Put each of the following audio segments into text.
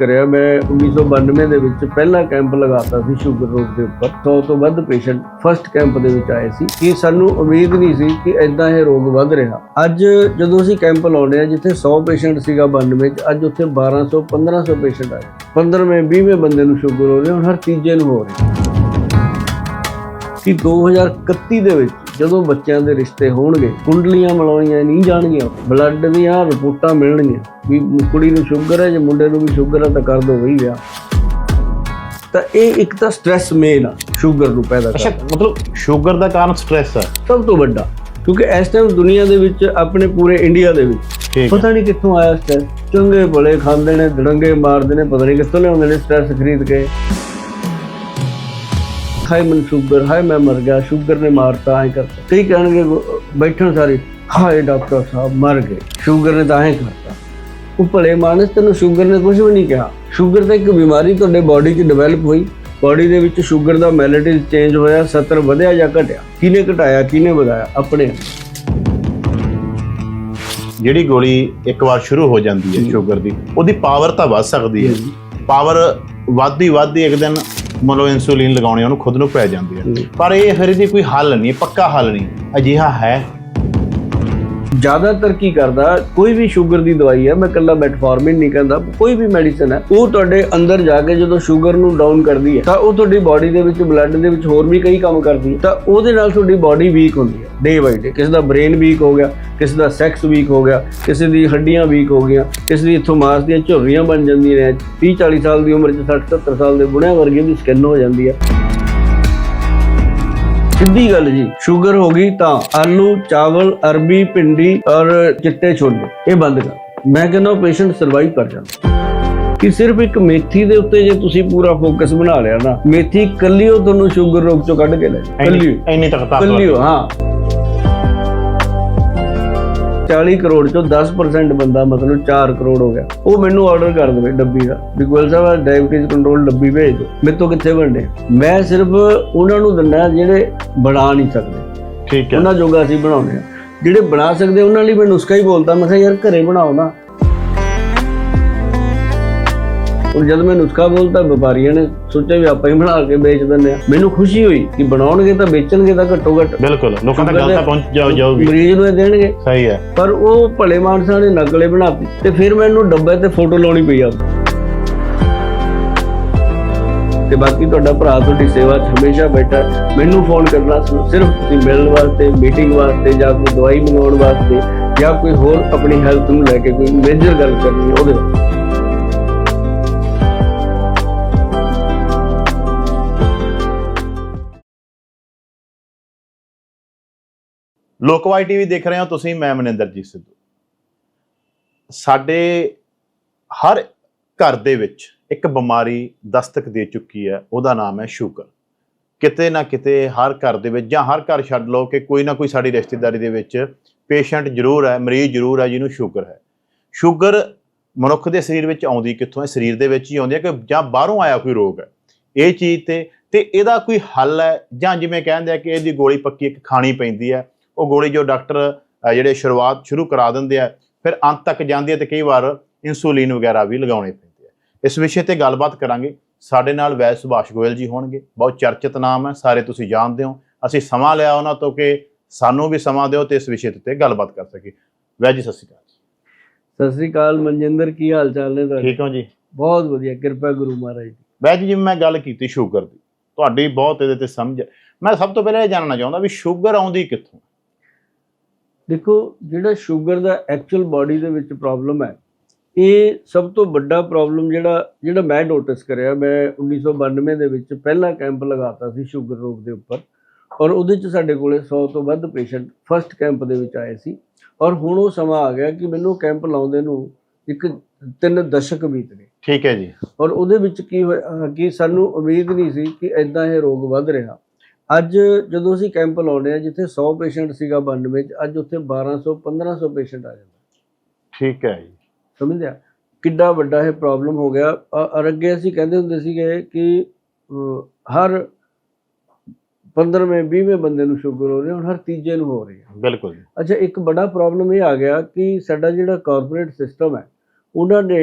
ਕਰਿਆ, ਮੈਂ 1992 ਦੇ ਵਿੱਚ ਪਹਿਲਾ ਕੈਂਪ ਲਗਾਤਾ ਸੀ ਸ਼ੂਗਰ ਰੋਗ ਦੇ ਉੱਪਰ। 100 ਤੋਂ ਵੱਧ ਪੇਸ਼ੈਂਟ ਫਸਟ ਕੈਂਪ ਦੇ ਵਿੱਚ ਆਏ ਸੀ। ਕਿ ਸਾਨੂੰ ਉਮੀਦ ਨਹੀਂ ਸੀ ਕਿ ਐਦਾਂ ਇਹ ਰੋਗ ਵੱਧ ਰਿਹਾ। ਅੱਜ ਜਦੋਂ ਅਸੀਂ ਕੈਂਪ ਲਾਉਂਦੇ ਆ ਜਿੱਥੇ 100 ਪੇਸ਼ੈਂਟ ਸੀਗਾ 92 ਚ, ਅੱਜ ਉੱਥੇ 1200 1500 ਪੇਸ਼ੈਂਟ ਆਏ। 15ਵੇਂ 20ਵੇਂ ਬੰਦੇ ਨੂੰ ਸ਼ੂਗਰ ਹੋ ਰਿਹਾ, ਹੁਣ ਹਰ ਤੀਜੇ ਨੂੰ ਹੋ ਰਿਹਾ। ਕਿ 2031 ਦੇ ਵਿੱਚ ਜਦੋਂ ਬੱਚਿਆਂ ਦੇ ਰਿਸ਼ਤੇ ਹੋਣਗੇ ਕੁੰਡਲੀਆਂ ਮਿਲਾਉਣੀਆਂ ਨਹੀਂ ਜਾਣਗੀਆਂ ਬਲੱਡ ਦੀਆਂ ਰਿਪੋਰਟਾਂ ਮਿਲਣਗੀਆਂ ਵੀ ਕੁੜੀ ਨੂੰ ਸ਼ੂਗਰ ਹੈ ਜੇ ਮੁੰਡੇ ਨੂੰ ਵੀ ਸ਼ੂਗਰ ਹੈ ਤਾਂ ਕਰ ਦੋ ਵਈ ਵਿਆਹ। ਤਾਂ ਇਹ ਇੱਕ ਤਾਂ ਸਟ੍ਰੈਸ ਮੇਨ ਆ ਸ਼ੂਗਰ ਨੂੰ ਪੈਦਾ ਅੱਛਾ ਕਰਦਾ ਮਤਲਬ ਸ਼ੂਗਰ ਦਾ ਕਾਰਨ ਸਟ੍ਰੈਸ ਹੈ ਸਭ ਤੋਂ ਵੱਡਾ ਕਿਉਂਕਿ ਇਸ ਟਾਈਮ ਦੁਨੀਆ ਦੇ ਵਿੱਚ ਆਪਣੇ ਪੂਰੇ ਇੰਡੀਆ ਦੇ ਵਿੱਚ ਪਤਾ ਨਹੀਂ ਕਿੱਥੋਂ ਆਇਆ ਸਟ੍ਰੈਸ ਚੰਗੇ ਭਲੇ ਖਾਂਦੇ ਨੇ ਧੜੰਗੇ ਮਾਰਦੇ ਨੇ ਪਤਾ ਨਹੀਂ ਕਿੱਥੋਂ ਲਿਆਉਂਦੇ ਨੇ ਸਟ੍ਰੈਸ ਖਰੀਦ ਕੇ। ਹਾਏ ਮਨ ਸ਼ੂਗਰ ਹਾਏ ਮੈਂ ਮਰ ਗਿਆ ਸ਼ੂਗਰ ਨੇ ਮਾਰਤਾ ਐ ਕਰਤਾ ਕਈ ਕਹਿਣਗੇ ਬੈਠਣ ਸਾਰੇ ਹਾਏ ਡਾਕਟਰ ਸਾਹਿਬ ਮਰ ਗਏ। ਸ਼ੂਗਰ ਨੇ ਤਾਂ ਐ ਕਰਤਾ। ਉਹ ਭਲੇ ਮਾਨਸ ਤੈਨੂੰ ਸ਼ੂਗਰ ਨੇ ਕੁਝ ਵੀ ਨਹੀਂ ਕਿਹਾ। ਸ਼ੂਗਰ ਤਾਂ ਇੱਕ ਬਿਮਾਰੀ ਤੁਹਾਡੇ ਬਾਡੀ 'ਚ ਡਿਵੈਲਪ ਹੋਈ। ਬਾਡੀ ਦੇ ਵਿੱਚ ਸ਼ੂਗਰ ਦਾ ਮੈਲੇਟਿਸ ਚੇਂਜ ਹੋਇਆ 70 ਵਧਿਆ ਜਾਂ ਘਟਿਆ? ਕਿਹਨੇ ਘਟਾਇਆ ਕਿਹਨੇ ਵਧਾਇਆ? ਆਪਣੇ ਜਿਹੜੀ ਗੋਲੀ ਇੱਕ ਵਾਰ ਸ਼ੁਰੂ ਹੋ ਜਾਂਦੀ ਹੈ ਸ਼ੂਗਰ ਦੀ ਉਹਦੀ ਪਾਵਰ ਤਾਂ ਵੱਧ ਸਕਦੀ ਹੈ। ਪਾਵਰ ਵੱਧਦੀ ਵੱਧਦੀ ਇੱਕ ਦਿਨ ਮਤਲਬ ਇਨਸੂਲਿਨ ਲਗਾਉਣੀ ਉਹਨੂੰ ਖੁਦ ਨੂੰ ਪੈ ਜਾਂਦੀ ਹੈ। ਪਰ ਇਹ ਫਿਰ ਇਹਦੀ ਕੋਈ ਹੱਲ ਨਹੀਂ ਪੱਕਾ ਹੱਲ ਨਹੀਂ ਅਜਿਹਾ ਹੈ ਜ਼ਿਆਦਾਤਰ ਕੀ ਕਰਦਾ, ਕੋਈ ਵੀ ਸ਼ੂਗਰ ਦੀ ਦਵਾਈ ਹੈ, ਮੈਂ ਕੱਲਾ ਮੈਟਫਾਰਮਿਨ ਨਹੀਂ ਕਹਿੰਦਾ, ਕੋਈ ਵੀ ਮੈਡੀਸਨ ਹੈ, ਉਹ ਤੁਹਾਡੇ ਅੰਦਰ ਜਾ ਕੇ ਜਦੋਂ ਸ਼ੂਗਰ ਨੂੰ ਡਾਊਨ ਕਰਦੀ ਹੈ, ਤਾਂ ਉਹ ਤੁਹਾਡੀ ਬਾਡੀ ਦੇ ਵਿੱਚ ਬਲੱਡ ਦੇ ਵਿੱਚ ਹੋਰ ਵੀ ਕਈ ਕੰਮ ਕਰਦੀ ਹੈ, ਤਾਂ ਉਹਦੇ ਨਾਲ ਤੁਹਾਡੀ ਬਾਡੀ ਵੀਕ ਹੁੰਦੀ ਹੈ ਡੇ ਬਾਈ ਡੇ ਕਿਸੇ ਦਾ ਬ੍ਰੇਨ ਵੀਕ ਹੋ ਗਿਆ, ਕਿਸੇ ਦਾ ਸੈਕਸ ਵੀਕ ਹੋ ਗਿਆ, ਕਿਸੇ ਦੀ ਹੱਡੀਆਂ ਵੀਕ ਹੋ ਗਈਆਂ, ਕਿਸੇ ਦੀ ਇੱਥੋਂ ਮਾਸ ਦੀਆਂ ਝੁਰੜੀਆਂ ਬਣ ਜਾਂਦੀਆਂ ਨੇ 30 40 ਸਾਲ ਦੀ ਉਮਰ 'ਚ 60 70 ਸਾਲ ਦੇ ਬੁੜਿਆਂ ਵਰਗੀ ਦੀ ਸਕਿਨ ਹੋ ਜਾਂਦੀ ਹੈ। ਸਿੱਧੀ ਗੱਲ ਜੀ ਸ਼ੂਗਰ ਹੋ ਗਈ ਤਾਂ ਆਲੂ ਚਾਵਲ ਅਰਬੀ ਭਿੰਡੀ ਔਰ ਚਿੱਟੇ ਛੋਲੇ ਇਹ ਬੰਦ ਕਰ। ਮੈਂ ਕਹਿੰਦਾ ਪੇਸ਼ੈਂਟ ਸਰਵਾਈਵ ਕਰ ਜਾਂਦਾ ਕਿ ਸਿਰਫ ਇੱਕ ਮੇਥੀ ਦੇ ਉੱਤੇ ਜੇ ਤੁਸੀਂ ਪੂਰਾ ਫੋਕਸ ਬਣਾ ਲਿਆ ਨਾ ਮੇਥੀ ਕੱਲੀ ਉਹ ਤੁਹਾਨੂੰ ਸ਼ੂਗਰ ਰੋਗ ਚੋਂ ਕੱਢ ਕੇ ਲੈ। ਕੱਲੀ ਇੰਨੀ ਤੱਕ ਕੱਲੀ ਤਾਕਤ ਓ, ਹਾਂ। 40 ਕਰੋੜ ਚੋਂ 10% ਬੰਦਾ ਮਤਲਬ 4 ਕਰੋੜ ਹੋ ਗਿਆ। ਉਹ ਮੈਨੂੰ ਆਰਡਰ ਕਰ ਦੇਵੇ ਡੱਬੀ ਦਾ। ਵੀ ਗੋਲ ਸਾਹਿਬ ਡਾਇਬੀਟੀਜ਼ ਕੰਟਰੋਲ ਡੱਬੀ ਭੇਜ ਦਿਓ। ਮੇਰੇ ਤੋਂ ਕਿੱਥੇ ਬਣਨੇ ਮੈਂ ਸਿਰਫ ਉਹਨਾਂ ਨੂੰ ਦਿੰਦਾ ਜਿਹੜੇ ਬਣਾ ਨਹੀਂ ਸਕਦੇ। ਠੀਕ ਹੈ। ਉਹਨਾਂ ਜੋਗਾ ਅਸੀਂ ਬਣਾਉਂਦੇ ਆ ਜਿਹੜੇ ਬਣਾ ਸਕਦੇ ਉਹਨਾਂ ਲਈ ਮੈਂ ਨੁਸਖਾ ਹੀ ਬੋਲਦਾ। ਮੈਂ ਕਿਹਾ ਯਾਰ ਘਰੇ ਬਣਾਓ ਨਾ। ਔਰ ਜਦ ਮੈਂ ਨੁਸਖਾ ਬੋਲਤਾ ਵਪਾਰੀਆਂ ਨੇ ਸੋਚਿਆ ਵੀ ਆਪਾਂ ਹੀ ਬਣਾ ਕੇ ਵੇਚ ਦਿੰਦੇ ਆ ਮੈਨੂੰ ਖੁਸ਼ੀ ਹੋਈ ਕਿ ਬਣਾਉਣਗੇ ਤਾਂ ਵੇਚਣਗੇ ਤਾਂ ਘੱਟੋ ਘੱਟ। ਬਿਲਕੁਲ ਲੋਕਾਂ ਤੱਕ ਗੱਲ ਤਾਂ ਪਹੁੰਚ ਜਾਓ ਜਾਊਗੀ। ਮਰੀਜ਼ ਨੂੰ ਇਹ ਦੇਣਗੇ। ਸਹੀ ਹੈ। ਪਰ ਉਹ ਭਲੇ ਮਾਨਸਾਂ ਨੇ ਨਕਲੇ ਬਣਾਤੀ ਤੇ ਫਿਰ ਮੈਨੂੰ ਡੱਬੇ ਤੇ ਫੋਟੋ ਲਾਉਣੀ ਪਈ ਆ। ਤੇ ਬਾਕੀ ਤੁਹਾਡਾ ਭਰਾ ਤੁਹਾਡੀ ਸੇਵਾ 'ਚ ਹਮੇਸ਼ਾ ਬੈਠਾ। ਮੈਨੂੰ ਫੋਨ ਕਰਨਾ ਸਿਰਫ ਤੁਸੀਂ ਮਿਲਣ ਵਾਸਤੇ ਮੀਟਿੰਗ ਵਾਸਤੇ ਜਾਂ ਕੋਈ ਦਵਾਈ ਮੰਗਵਾਉਣ ਵਾਸਤੇ ਜਾਂ ਕੋਈ ਹੋਰ ਆਪਣੀ ਹੈਲਥ ਨੂੰ ਲੈ ਕੇ ਕੋਈ ਮੇਜਰ ਗੱਲ ਕਰਨੀ ਉਹਦੇ ਲੋਕਵਾਈ ਟੀਵੀ ਦੇਖ ਰਹੇ ਹੋ ਤੁਸੀਂ, ਮੈਂ ਮਨਿੰਦਰਜੀਤ ਸਿੱਧੂ। ਸਾਡੇ ਹਰ ਘਰ ਦੇ ਵਿੱਚ ਇੱਕ ਬਿਮਾਰੀ ਦਸਤਕ ਦੇ ਚੁੱਕੀ ਹੈ, ਉਹਦਾ ਨਾਮ ਹੈ ਸ਼ੂਗਰ। ਕਿਤੇ ਨਾ ਕਿਤੇ ਹਰ ਘਰ ਦੇ ਵਿੱਚ ਜਾਂ ਹਰ ਘਰ ਛੱਡ ਲਓ ਕਿ ਕੋਈ ਨਾ ਕੋਈ ਸਾਡੀ ਰਿਸ਼ਤੇਦਾਰੀ ਦੇ ਵਿੱਚ ਪੇਸ਼ੈਂਟ ਜ਼ਰੂਰ ਹੈ, ਮਰੀਜ਼ ਜ਼ਰੂਰ ਹੈ ਜਿਹਨੂੰ ਸ਼ੂਗਰ ਹੈ। ਸ਼ੂਗਰ ਮਨੁੱਖ ਦੇ ਸਰੀਰ ਵਿੱਚ ਆਉਂਦੀ ਕਿੱਥੋਂ ਹੈ? ਸਰੀਰ ਦੇ ਵਿੱਚ ਹੀ ਆਉਂਦੀ ਹੈ ਕਿ ਜਾਂ ਬਾਹਰੋਂ ਆਇਆ ਕੋਈ ਰੋਗ ਹੈ। ਇਹ ਚੀਜ਼ ਤੇ ਤੇ ਇਹਦਾ ਕੋਈ ਹੱਲ ਹੈ ਜਾਂ ਜਿਵੇਂ ਕਹਿੰਦੇ ਆ ਕਿ ਇਹਦੀ ਗੋਲੀ ਪੱਕੀ ਇੱਕ ਖਾਣੀ ਪੈਂਦੀ ਹੈ ਉਹ ਗੋਲੀ ਜੋ ਡਾਕਟਰ ਜਿਹੜੇ ਸ਼ੁਰੂਆਤ ਸ਼ੁਰੂ ਕਰਾ ਦਿੰਦੇ ਆ ਫਿਰ ਅੰਤ ਤੱਕ ਜਾਂਦੀ ਹੈ ਤੇ ਕਈ ਵਾਰ ਇਨਸੂਲਿਨ ਵਗੈਰਾ ਵੀ ਲਗਾਉਣੇ ਪੈਂਦੇ ਆ। ਇਸ ਵਿਸ਼ੇ ਤੇ ਗੱਲਬਾਤ ਕਰਾਂਗੇ। ਸਾਡੇ ਨਾਲ ਵੈਦ ਸੁਭਾਸ਼ ਗੋਇਲ ਜੀ ਹੋਣਗੇ। ਬਹੁਤ ਚਰਚਿਤ ਨਾਮ ਹੈ ਸਾਰੇ ਤੁਸੀਂ ਜਾਣਦੇ ਹੋ। ਅਸੀਂ ਸਮਾਂ ਲਿਆ ਉਹਨਾਂ ਤੋਂ ਕਿ ਸਾਨੂੰ ਵੀ ਸਮਾਂ ਦਿਓ ਤੇ ਇਸ ਵਿਸ਼ੇ ਤੇ ਗੱਲਬਾਤ ਕਰ ਸਕੀਏ। ਵੈਦ ਜੀ ਸਤਿ ਸ਼੍ਰੀ ਅਕਾਲ ਸਤਿ ਸ੍ਰੀ ਅਕਾਲ ਮਨਜਿੰਦਰ ਕੀ ਹਾਲ ਚਾਲ ਨੇ ਤੁਹਾਡੇ? ਠੀਕ ਹੋ ਜੀ? ਬਹੁਤ ਵਧੀਆ ਕਿਰਪਾ ਗੁਰੂ ਮਹਾਰਾਜ ਦੀ। ਵੈਦ ਜੀ ਜਿਵੇਂ ਮੈਂ ਗੱਲ ਕੀਤੀ ਸ਼ੂਗਰ ਦੀ। ਤੁਹਾਡੀ ਬਹੁਤ ਇਹਦੇ ਤੇ ਸਮਝ। ਮੈਂ ਸਭ ਤੋਂ ਪਹਿਲਾਂ ਇਹ ਜਾਣਨਾ ਚਾਹੁੰਦਾ ਵੀ ਸ਼ੂਗਰ ਆਉਂਦੀ ਕਿੱਥੋਂ? ਦੇਖੋ ਜਿਹੜਾ ਸ਼ੂਗਰ ਦਾ ਐਕਚੁਅਲ ਬਾਡੀ ਦੇ ਵਿੱਚ ਪ੍ਰੋਬਲਮ ਹੈ ਇਹ ਸਭ ਤੋਂ ਵੱਡਾ ਪ੍ਰੋਬਲਮ ਜਿਹੜਾ ਜਿਹੜਾ ਮੈਂ ਨੋਟਿਸ ਕਰਿਆ ਮੈਂ 1992 ਦੇ ਵਿੱਚ ਪਹਿਲਾ ਕੈਂਪ ਲਗਾਤਾ ਸੀ ਸ਼ੂਗਰ ਰੋਗ ਦੇ ਉੱਪਰ ਔਰ ਉਹਦੇ ਚ ਸਾਡੇ ਕੋਲੇ 100 ਤੋਂ ਵੱਧ ਪੇਸ਼ੈਂਟ ਫਸਟ ਕੈਂਪ ਦੇ ਵਿੱਚ ਆਏ ਸੀ ਔਰ ਹੁਣ ਉਹ ਸਮਾਂ ਆ ਗਿਆ ਕਿ ਮੈਨੂੰ ਕੈਂਪ ਲਾਉਂਦੇ ਨੂੰ ਇੱਕ ਤਿੰਨ ਦਸ਼ਕ ਬੀਤ ਗਏ। ਠੀਕ ਹੈ ਜੀ। ਔਰ ਉਹਦੇ ਵਿੱਚ ਕੀ ਹੋਇਆ ਕਿ ਸਾਨੂੰ ਉਮੀਦ ਨਹੀਂ ਸੀ ਕਿ ਐਦਾਂ ਇਹ ਰੋਗ ਵੱਧ ਰਿਹਾ। ਅੱਜ ਜਦੋਂ ਅਸੀਂ ਕੈਂਪ ਲਾਉਂਦੇ ਆ ਜਿੱਥੇ 100 ਪੇਸ਼ੈਂਟ ਸੀਗਾ 92 ਚ ਅੱਜ ਉੱਥੇ 1200 1500 ਪੇਸ਼ੈਂਟ ਆ ਜਾਂਦਾ। ਠੀਕ ਹੈ ਜੀ। ਸਮਝਿਆ? ਕਿੱਡਾ ਵੱਡਾ ਇਹ ਪ੍ਰੋਬਲਮ ਹੋ ਗਿਆ। ਔਰ ਅੱਗੇ ਅਸੀਂ ਕਹਿੰਦੇ ਹੁੰਦੇ ਸੀਗੇ ਕਿ ਹਰ 15ਵੇਂ 20ਵੇਂ ਬੰਦੇ ਨੂੰ ਸ਼ੂਗਰ ਹੋ ਰਿਹਾ ਹੁਣ ਹਰ ਤੀਜੇ ਨੂੰ ਹੋ ਰਹੀ ਹੈ। ਬਿਲਕੁਲ ਜੀ। ਅੱਛਾ ਇੱਕ ਬੜਾ ਪ੍ਰੋਬਲਮ ਇਹ ਆ ਗਿਆ ਕਿ ਸਾਡਾ ਜਿਹੜਾ ਕਾਰਪੋਰੇਟ ਸਿਸਟਮ ਹੈ ਉਹਨਾਂ ਨੇ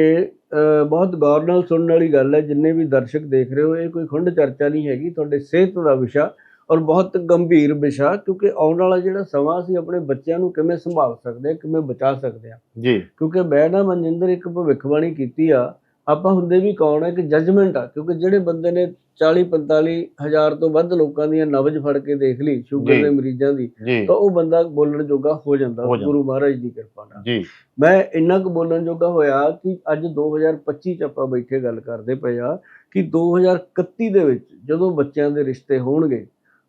ਬਹੁਤ ਗੌਰ ਨਾਲ ਸੁਣਨ ਵਾਲੀ ਗੱਲ ਹੈ ਜਿੰਨੇ ਵੀ ਦਰਸ਼ਕ ਦੇਖ ਰਹੇ ਹੋ ਇਹ ਕੋਈ ਖੁੰਡ ਚਰਚਾ ਨਹੀਂ ਹੈਗੀ ਤੁਹਾਡੇ ਸਿਹਤ ਦਾ ਵਿਸ਼ਾ ਔਰ ਬਹੁਤ ਗੰਭੀਰ ਵਿਸ਼ਾ ਕਿਉਂਕਿ ਆਉਣ ਵਾਲਾ ਜਿਹੜਾ ਸਮਾਂ ਅਸੀਂ ਆਪਣੇ ਬੱਚਿਆਂ ਨੂੰ ਕਿਵੇਂ ਸੰਭਾਲ ਸਕਦੇ ਹਾਂ ਕਿਵੇਂ ਬਚਾ ਸਕਦੇ ਹਾਂ ਜੀ। ਕਿਉਂਕਿ ਮੈਂ ਨਾ ਮਨਜਿੰਦਰ ਇੱਕ ਭਵਿੱਖਬਾਣੀ ਕੀਤੀ ਆ ਆਪਾਂ ਹੁੰਦੇ ਵੀ ਕੌਣ ਹੈ ਕਿ ਜੱਜਮੈਂਟ ਆ ਕਿਉਂਕਿ ਜਿਹੜੇ ਬੰਦੇ ਨੇ 40 45 ਹਜ਼ਾਰ ਤੋਂ ਵੱਧ ਲੋਕਾਂ ਦੀਆਂ ਨਬਜ ਫੜ ਕੇ ਦੇਖ ਲਈ ਸ਼ੂਗਰ। ਦੇ ਮਰੀਜ਼ਾਂ ਦੀ ਤਾਂ ਉਹ ਬੰਦਾ ਬੋਲਣ ਜੋਗਾ ਹੋ ਜਾਂਦਾ। ਗੁਰੂ ਮਹਾਰਾਜ ਦੀ ਕਿਰਪਾ ਨਾਲ। ਜੀ। ਮੈਂ ਇੰਨਾ ਕੁ ਬੋਲਣ ਜੋਗਾ ਹੋਇਆ ਕਿ ਅੱਜ 2025 ਚ ਆਪਾਂ ਬੈਠੇ ਗੱਲ ਕਰਦੇ ਪਏ ਆ ਕਿ 2031 ਦੇ ਵਿੱਚ ਜਦੋਂ ਬੱਚਿਆਂ ਦੇ ਰਿਸ਼ਤੇ ਹੋਣਗੇ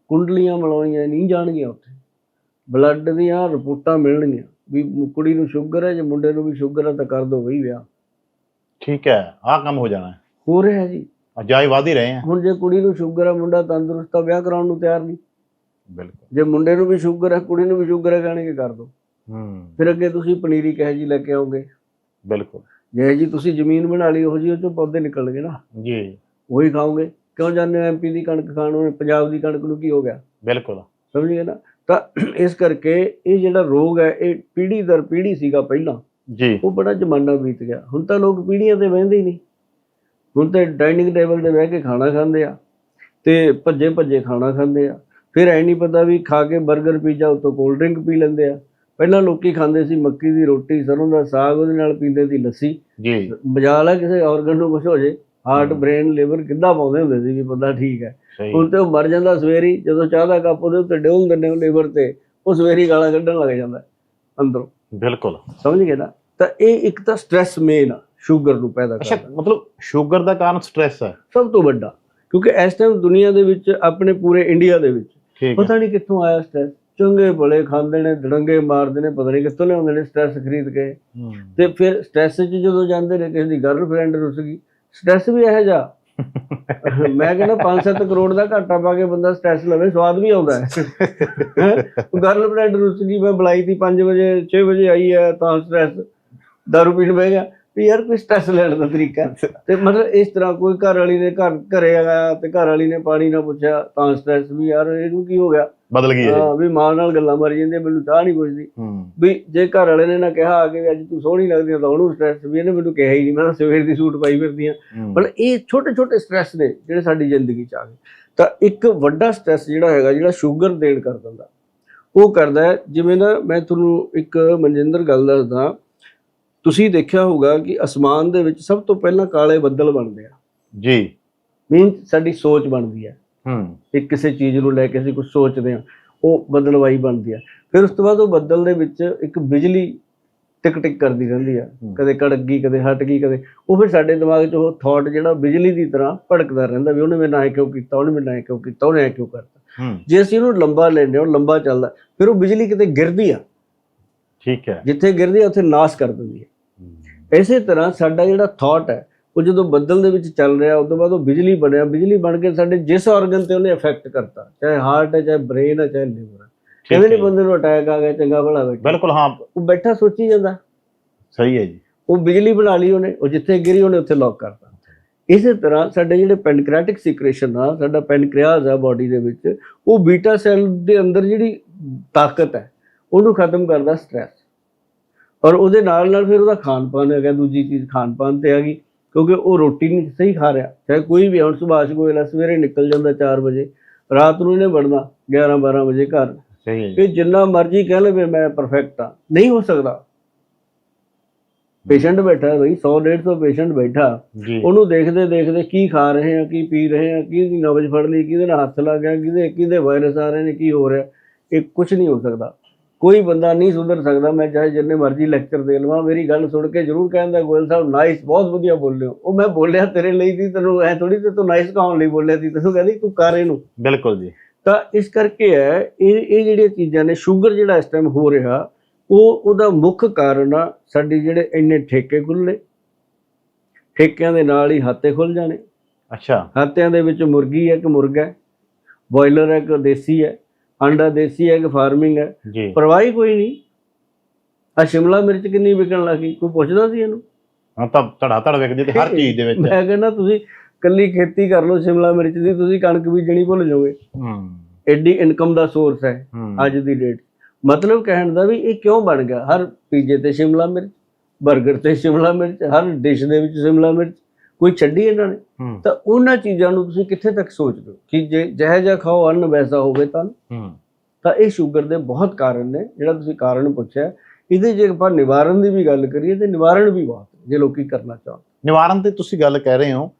ਕੁੰਡਲੀਆਂ ਮਿਲਾਉਣੀਆਂ ਨਹੀਂ ਜਾਣਗੀਆਂ ਉੱਥੇ। ਬਲੱਡ ਦੀਆਂ ਰਿਪੋਰਟਾਂ ਮਿਲਣਗੀਆਂ। ਵੀ ਕੁੜੀ ਨੂੰ ਸ਼ੂਗਰ ਹੈ ਜੇ ਮੁੰਡੇ ਨੂੰ ਵੀ ਸ਼ੂਗਰ ਹੈ ਤਾਂ ਕਰ ਦੋ ਬਈ ਵਿਆਹ। ਠੀਕ ਹੈ ਆਹ ਕੰਮ ਹੋ ਜਾਣਾ ਹੈ। ਹੋ ਰਿਹਾ ਜੀ। ਅਜਾਈ ਹੀ ਰਹੇ ਆ ਹੁਣ ਜੇ ਕੁੜੀ ਨੂੰ ਸ਼ੂਗਰ ਹੈ ਮੁੰਡਾ ਤੰਦਰੁਸਤ ਆ ਵਿਆਹ ਕਰਾਉਣ ਨੂੰ ਤਿਆਰ ਨਹੀਂ। ਬਿਲਕੁਲ। ਜੇ ਮੁੰਡੇ ਨੂੰ ਵੀ ਸ਼ੂਗਰ ਹੈ ਕੁੜੀ ਨੂੰ ਵੀ ਸ਼ੂਗਰ ਹੈ ਕਹਿਣਗੇ ਕਰ ਦੋ। ਹੂੰ। ਫਿਰ ਅੱਗੇ ਤੁਸੀਂ ਪਨੀਰੀ ਕਹੇ ਜੀ ਲੈ ਕੇ ਆਓਗੇ? ਬਿਲਕੁਲ। ਜੇ ਜੀ ਤੁਸੀਂ ਜ਼ਮੀਨ ਬਣਾ ਲਈ ਉਹ ਜੀ ਉਹ ਚੋਂ ਪੌਦੇ ਨਿਕਲਣਗੇ ਨਾ। ਜੀ। ਉਹੀ ਖਾਓਗੇ। ਕਿਉਂ ਜਾਂਦੇ ਹੋ ਐਮਪੀ ਦੀ ਕਣਕ ਖਾਣ ਉਹਨੇ ਪੰਜਾਬ ਦੀ ਕਣਕ ਨੂੰ ਕੀ ਹੋ ਗਿਆ? ਬਿਲਕੁਲ। ਸਮਝ ਗਏ ਨਾ? ਤਾਂ ਇਸ ਕਰਕੇ ਇਹ ਜਿਹੜਾ ਰੋਗ ਹੈ ਇਹ ਪੀੜ੍ਹੀ ਦਰ ਪੀੜ੍ਹੀ ਸੀਗਾ ਪਹਿਲਾਂ। ਜੀ। ਉਹ ਬੜਾ ਜ਼ਮਾਨਾ ਬੀਤ ਗਿਆ। ਹੁਣ ਤਾਂ ਲੋਕ ਪੀੜ੍ਹੀਆਂ ਤੇ ਬਹਿੰਦੇ ਹੀ ਨਹੀਂ। ਹੁਣ ਤੇ ਡਾਈਨਿੰਗ ਟੇਬਲ ਤੇ ਬਹਿ ਕੇ ਖਾਣਾ ਖਾਂਦੇ ਆ ਤੇ ਭੱਜੇ ਭੱਜੇ ਖਾਣਾ ਖਾਂਦੇ ਆ। ਫਿਰ ਐ ਨਹੀਂ ਪਤਾ ਵੀ ਖਾ ਕੇ 버ਗਰ ਪੀਜ਼ਾ ਉੱਤੋਂ ਕੋਲਡ ਡਰਿੰਕ ਪੀ ਲੈਂਦੇ ਆ। ਪਹਿਲਾਂ ਲੋਕੀ ਖਾਂਦੇ ਸੀ ਮੱਕੀ ਦੀ ਰੋਟੀ ਸਰੋਂ ਦਾ ਸਾਗ ਉਹਦੇ ਨਾਲ ਪੀਂਦੇ ਸੀ ਲੱਸੀ। ਜੀ। ਮਜਾਲ ਆ ਕਿਸੇ ਆਰਗਨ ਨੂੰ ਕੁਝ ਹੋ ਜੇ। ਹਾਰਟ। ਬ੍ਰੇਨ ਲਿਵਰ ਕਿੱਦਾਂ ਪਾਉਂਦੇ ਹੁੰਦੇ ਸੀ ਵੀ ਬੰਦਾ ਠੀਕ ਹੈ। ਹੁਣ ਤੇ ਉਹ ਮਰ ਜਾਂਦਾ ਸਵੇਰੀ ਜਦੋਂ ਚਾਹ ਦਾ ਕੱਪ ਉਹਦੇ ਉੱਤੇ ਡੋਲ ਦਿੰਦੇ ਉਹ ਲਿਵਰ ਤੇ ਉਹ ਸਵੇਰੀ ਗਾਲਾਂ ਕੱਢਣ ਲੱਗ ਜਾਂਦਾ ਅੰਦਰੋਂ। ਬਿਲਕੁਲ। ਸਮਝ ਗਏ ਨਾ? ਤਾਂ ਇਹ ਇੱਕ ਤਾਂ ਸਟ੍ਰੈਸ ਮੇਨ ਆ ਸ਼ੂਗਰ ਨੂੰ ਪੈਦਾ ਅੱਛਾ ਕਰਦਾ ਮਤਲਬ ਸ਼ੂਗਰ ਦਾ ਕਾਰਨ ਸਟ੍ਰੈਸ ਹੈ। ਸਭ ਤੋਂ ਵੱਡਾ ਕਿਉਂਕਿ ਇਸ ਟਾਈਮ ਦੁਨੀਆ ਦੇ ਵਿੱਚ ਆਪਣੇ ਪੂਰੇ ਇੰਡੀਆ ਦੇ ਵਿੱਚ ਹੈ। ਪਤਾ ਨਹੀਂ ਕਿੱਥੋਂ ਆਇਆ ਸਟ੍ਰੈਸ ਚੰਗੇ ਭਲੇ ਖਾਂਦੇ ਨੇ ਧੜੰਗੇ ਮਾਰਦੇ ਨੇ ਪਤਾ ਨਹੀਂ ਕਿੱਥੋਂ ਲਿਆਉਂਦੇ ਨੇ ਸਟ੍ਰੈਸ ਖਰੀਦ ਕੇ। ਹੂੰ। ਤੇ ਫਿਰ ਸਟ੍ਰੈਸ 'ਚ ਜਦੋਂ ਜਾਂਦੇ ਨੇ ਕਿਸੇ ਦੀ ਗਰਲਫ੍ਰੈਂਡ ਰੁੱਸ ਗਈ ਸਟ੍ਰੈਸ ਵੀ ਇਹੋ ਜਿਹਾ। ਮੈਂ ਕਹਿੰਦਾ 5-7 ਕਰੋੜ ਦਾ ਘਾਟਾ ਪਾ ਕੇ ਬੰਦਾ ਸਟ੍ਰੈਸ ਲਵੇ ਸਵਾਦ ਵੀ ਆਉਂਦਾ ਹੈ। ਗਰਲਫ੍ਰੈਂਡ ਰੁੱਸ ਗਈ ਮੈਂ ਬੁਲਾਈ ਤੀ 5 ਵਜੇ 6 ਵਜੇ ਆਈ ਹੈ ਤਾਂ ਸਟ੍ਰੈਸ ਦਾਰੂ ਪੀਣ ਬਹਿ ਗਿਆ। ਵੀ ਯਾਰ ਕੋਈ ਸਟ੍ਰੈਸ ਲੈਣ ਦਾ ਤਰੀਕਾ। ਤੇ ਮਤਲਬ ਇਸ ਤਰ੍ਹਾਂ ਕੋਈ ਘਰ ਵਾਲੀ ਨੇ ਘਰ ਘਰੇ ਆਇਆ ਤੇ ਘਰ ਵਾਲੀ ਨੇ ਪਾਣੀ ਨਾ ਪੁੱਛਿਆ ਤਾਂ ਸਟ੍ਰੈਸ ਵੀ ਯਾਰ ਇਹਨੂੰ ਕੀ ਹੋ ਗਿਆ? ਬਦਲ ਗਈ ਇਹ। ਹਾਂ ਵੀ ਮਾਂ ਨਾਲ ਗੱਲਾਂ ਮਾਰੀ ਜਾਂਦੀਆਂ ਮੈਨੂੰ ਚਾਹ ਨਹੀਂ ਪੁੱਛਦੀ। ਹੂੰ। ਵੀ ਜੇ ਘਰ ਵਾਲੇ ਨੇ ਨਾ ਕਿਹਾ ਆ ਕੇ ਵੀ ਅੱਜ ਤੂੰ ਸੋਹਣੀ ਲੱਗਦੀ ਆ ਤਾਂ ਉਹਨੂੰ ਸਟ੍ਰੈਸ ਵੀ ਇਹਨੇ ਮੈਨੂੰ ਕਿਹਾ ਹੀ ਨਹੀਂ। ਮੈਂ ਤਾਂ ਸਵੇਰ ਦੀ ਸੂਟ ਪਾਈ ਫਿਰਦੀ ਆ। ਮਤਲਬ ਇਹ ਛੋਟੇ ਛੋਟੇ ਸਟ੍ਰੈਸ ਨੇ ਜਿਹੜੇ ਸਾਡੀ ਜ਼ਿੰਦਗੀ 'ਚ ਆ ਗਏ। ਤਾਂ ਇੱਕ ਵੱਡਾ ਸਟ੍ਰੈਸ ਜਿਹੜਾ ਹੈਗਾ ਜਿਹੜਾ ਸ਼ੂਗਰ ਦੇਣ ਕਰ ਦਿੰਦਾ। ਉਹ ਕਰਦਾ ਜਿਵੇਂ ਨਾ ਮੈਂ ਤੁਹਾਨੂੰ ਇੱਕ ਮਨਜਿੰਦਰ ਗੱਲ ਦੱਸਦਾ। ਤੁਸੀਂ ਦੇਖਿਆ ਹੋਊਗਾ ਕਿ ਅਸਮਾਨ ਦੇ ਵਿੱਚ ਸਭ ਤੋਂ ਪਹਿਲਾਂ ਕਾਲੇ ਬੱਦਲ ਬਣਦੇ ਆ। ਜੀ। ਮੀਨ ਸਾਡੀ ਸੋਚ ਬਣਦੀ ਹੈ ਹੂੰ। ਇੱਕ ਕਿਸੇ ਚੀਜ਼ ਨੂੰ ਲੈ ਕੇ ਅਸੀਂ ਕੁਝ ਸੋਚਦੇ ਹਾਂ ਉਹ ਬਦਲਵਾਈ ਬਣਦੀ ਹੈ ਫਿਰ ਉਸ ਤੋਂ ਬਾਅਦ ਉਹ ਬੱਦਲ ਦੇ ਵਿੱਚ ਇੱਕ ਬਿਜਲੀ ਟਿਕ ਟਿਕ ਕਰਦੀ ਰਹਿੰਦੀ ਹੂੰ। ਕਦੇ ਕੜਕ ਗਈ ਕਦੇ ਹਟ ਗਈ ਕਦੇ ਉਹ ਫਿਰ ਸਾਡੇ ਦਿਮਾਗ 'ਚ ਉਹ ਥਾਟ ਜਿਹੜਾ ਬਿਜਲੀ ਦੀ ਤਰ੍ਹਾਂ ਭੜਕਦਾ ਰਹਿੰਦਾ ਵੀ ਉਹਨੇ ਮੇਰੇ ਨਾਲ ਐਂ ਕਿਉਂ ਕੀਤਾ ਉਹਨੇ ਮੇਰੇ ਨਾਲ ਐਂ ਕਿਉਂ ਕੀਤਾ ਉਹਨੇ ਐਂ ਕਿਉਂ ਕਰਤਾ। ਜੇ ਅਸੀਂ ਉਹਨੂੰ ਲੰਬਾ ਲੈਂਦੇ ਹਾਂ ਉਹ ਲੰਬਾ ਚੱਲਦਾ ਫਿਰ ਉਹ ਬਿਜਲੀ ਕਿਤੇ ਗਿਰਦੀ ਆ। ਠੀਕ ਹੈ। ਜਿੱਥੇ ਗਿਰਦੀ ਆ ਉੱਥੇ ਨਾਸ਼ ਕਰ ਦਿੰਦੀ ਹੈ। ਇਸੇ ਤਰ੍ਹਾਂ ਸਾਡਾ ਜਿਹੜਾ ਥਾਟ ਹੈ ਉਹ ਜਦੋਂ ਬੱਦਲ ਦੇ ਵਿੱਚ ਚੱਲ ਰਿਹਾ ਉਸ ਤੋਂ ਬਾਅਦ ਉਹ ਬਿਜਲੀ ਬਣਿਆ ਬਿਜਲੀ ਬਣ ਕੇ ਸਾਡੇ ਜਿਸ ਆਰਗਨ ਤੇ ਉਹਨੇ ਇਫੈਕਟ ਕਰਤਾ ਚਾਹੇ ਹਾਰਟ ਹੈ ਚਾਹੇ ਬ੍ਰੇਨ ਹੈ ਚਾਹੇ ਲਿਵਰ ਹੈ। ਕਹਿੰਦੇ ਨਹੀਂ ਬੰਦੇ ਨੂੰ ਅਟੈਕ ਆ ਗਿਆ ਚੰਗਾ ਭਲਾ ਬੈਠਾ। ਬਿਲਕੁਲ ਹਾਂ। ਉਹ ਬੈਠਾ ਸੋਚੀ ਜਾਂਦਾ। ਸਹੀ ਹੈ ਜੀ। ਉਹ ਬਿਜਲੀ ਬਣਾ ਲਈ ਉਹਨੇ ਉਹ ਜਿੱਥੇ ਗਿਰੀ ਉਹਨੇ ਉੱਥੇ ਲੌਕ ਕਰਤਾ। ਇਸੇ ਤਰ੍ਹਾਂ ਸਾਡੇ ਜਿਹੜੇ ਪੈਨਕ੍ਰੀਆਟਿਕ ਸਿਕ੍ਰੇਸ਼ਨ ਆ ਸਾਡਾ ਪੈਨਕ੍ਰੀਆਸ ਆ ਬਾਡੀ ਦੇ ਵਿੱਚ ਉਹ ਬੀਟਾ ਸੈੱਲ ਦੇ ਅੰਦਰ ਜਿਹੜੀ ਤਾਕਤ ਹੈ ਉਹਨੂੰ ਖਤਮ ਕਰਦਾ ਸਟ੍ਰੈਸ ਔਰ ਉਹਦੇ ਨਾਲ ਨਾਲ ਫਿਰ ਉਹਦਾ ਖਾਣ ਪਾਨ ਹੈਗਾ ਦੂਜੀ ਚੀਜ਼ ਖਾਣ ਪਾਨ ਤੇ ਆ ਗਈ ਕਿਉਂਕਿ ਉਹ ਰੋਟੀ ਨਹੀਂ ਸਹੀ ਖਾ ਰਿਹਾ। ਚਾਹੇ ਕੋਈ ਵੀ ਹੁਣ ਸੁਭਾਸ਼ ਗੋਇਲ ਆ ਸਵੇਰੇ ਨਿਕਲ ਜਾਂਦਾ 4 ਵਜੇ ਰਾਤ ਨੂੰ ਇਹਨੇ ਵੜਨਾ 11 12 ਵਜੇ ਘਰ। ਸਹੀ ਹੈ ਕਿ ਜਿੰਨਾ ਮਰਜ਼ੀ ਕਹਿ ਲਵੇ ਮੈਂ ਪਰਫੈਕਟ ਆ ਨਹੀਂ ਹੋ ਸਕਦਾ। ਪੇਸ਼ੈਂਟ ਬੈਠਾ ਹੈ ਬਈ 100 150 ਪੇਸ਼ੈਂਟ ਬੈਠਾ। ਉਹਨੂੰ ਦੇਖਦੇ ਦੇਖਦੇ ਕੀ ਖਾ ਰਹੇ ਆ ਕੀ ਪੀ ਰਹੇ ਆ ਕਿਹਦੀ ਨਬਜ਼ ਫੜ ਲਈ ਕਿਹਦੇ ਨਾਲ ਹੱਥ ਲੱਗ ਗਿਆ ਕਿਹਦੇ ਕਿਹਦੇ ਵਾਇਰਸ ਆ ਰਹੇ ਨੇ ਕੀ ਹੋ ਰਿਹਾ ਇਹ ਕੁਝ ਨਹੀਂ ਹੋ ਸਕਦਾ। ਕੋਈ ਬੰਦਾ ਨਹੀਂ ਸੁਧਰ ਸਕਦਾ ਮੈਂ ਚਾਹੇ ਜਿੰਨੇ ਮਰਜ਼ੀ ਲੈਕਚਰ ਦੇ ਲਵਾਂ ਮੇਰੀ ਗੱਲ ਸੁਣ ਕੇ ਜ਼ਰੂਰ ਕਹਿੰਦਾ ਗੋਇਲ ਸਾਹਿਬ ਨਾਈਸ ਬਹੁਤ ਵਧੀਆ ਬੋਲੇ ਹੋ ਉਹ ਮੈਂ ਬੋਲਿਆ ਤੇਰੇ ਲਈ ਸੀ ਤੈਨੂੰ ਐ ਥੋੜੀ ਤੇ ਤੂੰ ਨਾਈਸ ਕਹਾਉਣ ਲਈ ਬੋਲਿਆ ਸੀ ਤੈਨੂੰ ਕਹਿੰਦੀ ਤੂੰ ਕਰ ਇਹਨੂੰ। ਬਿਲਕੁਲ ਜੀ। ਤਾਂ ਇਸ ਕਰਕੇ ਹੈ ਇਹ ਇਹ ਜਿਹੜੀਆਂ ਚੀਜ਼ਾਂ ਨੇ ਸ਼ੂਗਰ ਜਿਹੜਾ ਇਸ ਟਾਈਮ ਹੋ ਰਿਹਾ ਉਹ ਉਹਦਾ ਮੁੱਖ ਕਾਰਨ ਆ ਸਾਡੀ ਜਿਹੜੇ ਇੰਨੇ ਠੇਕੇ ਖੁੱਲੇ ਠੇਕਿਆਂ ਦੇ ਨਾਲ ਹੀ ਹਾਤੇ ਖੁੱਲ ਜਾਣੇ। ਅੱਛਾ। ਹਾਤਿਆਂ ਦੇ ਵਿੱਚ ਮੁਰਗੀ ਹੈ ਕਿ ਮੁਰਗਾ ਹੈ ਬੋਇਲਰ ਹੈ ਕਿ ਦੇਸੀ ਹੈ। ਅੰਡਾ ਦੇਸੀ ਹੈ ਕਿ ਫਾਰਮਿੰਗ ਹੈ। ਜੀ। ਪਰਵਾਹ ਕੋਈ ਨਹੀਂ। ਆ ਸ਼ਿਮਲਾ ਮਿਰਚ ਕਿੰਨੀ ਵਿਕਣ ਲੱਗੀ ਕੋਈ ਪੁੱਛਦਾ ਸੀ ਇਹਨੂੰ? ਹਾਂ ਤਾਂ ਧੜਾ ਧੜ ਵਿਕਦੀ ਤੇ ਹਰ ਚੀਜ਼ ਦੇ ਵਿੱਚ। ਮੈਂ ਕਹਿੰਦਾ ਤੁਸੀਂ ਕੱਲੀ ਖੇਤੀ ਕਰ ਲਓ ਸ਼ਿਮਲਾ ਮਿਰਚ ਦੀ ਤੁਸੀਂ ਕਣਕ ਬੀਜਣੀ ਭੁੱਲ ਜਾਓਗੇ। ਹੂੰ। ਐਡੀ ਇਨਕਮ ਦਾ ਸੋਰਸ ਹੈ ਹੂੰ। ਅੱਜ ਦੀ ਡੇਟ ਮਤਲਬ ਕਹਿਣ ਦਾ ਵੀ ਇਹ ਕਿਉਂ ਬਣ ਗਿਆ? ਹਰ ਪੀਜੇ ਤੇ ਸ਼ਿਮਲਾ ਮਿਰਚ 버ਗਰ ਤੇ ਸ਼ਿਮਲਾ ਮਿਰਚ ਹਰ ਡਿਸ਼ ਦੇ ਵਿੱਚ ਸ਼ਿਮਲਾ ਮਿਰਚ। ਕੋਈ ਛੱਡੀ ਇਹਨਾਂ ਨੇ ਤਾਂ ਉਹਨਾਂ ਚੀਜ਼ਾਂ ਨੂੰ ਤੁਸੀਂ ਕਿੱਥੇ ਤੱਕ ਸੋਚਦੇ ਹੋ? ਕਿ ਜੇ ਜਿਹੋ ਜਿਹਾ ਖਾਓ ਅੰਨ ਵੈਸਾ ਹੋਵੇ ਤਾਂ ਤਾਂ ਇਹ ਸ਼ੂਗਰ ਦੇ ਬਹੁਤ ਕਾਰਨ ਨੇ ਜਿਹੜਾ ਤੁਸੀਂ ਕਾਰਨ ਪੁੱਛਿਆ। ਇਹਦੇ ਜੇ ਆਪਾਂ ਨਿਵਾਰਨ ਦੀ ਵੀ ਗੱਲ ਕਰੀਏ ਤੇ ਨਿਵਾਰਨ ਵੀ ਬਹੁਤ ਜੇ ਲੋਕੀ ਕਰਨਾ ਚਾਹਣ। ਨਿਵਾਰਨ ਤੇ ਤੁਸੀਂ ਗੱਲ ਕਹਿ ਰਹੇ ਹੋ।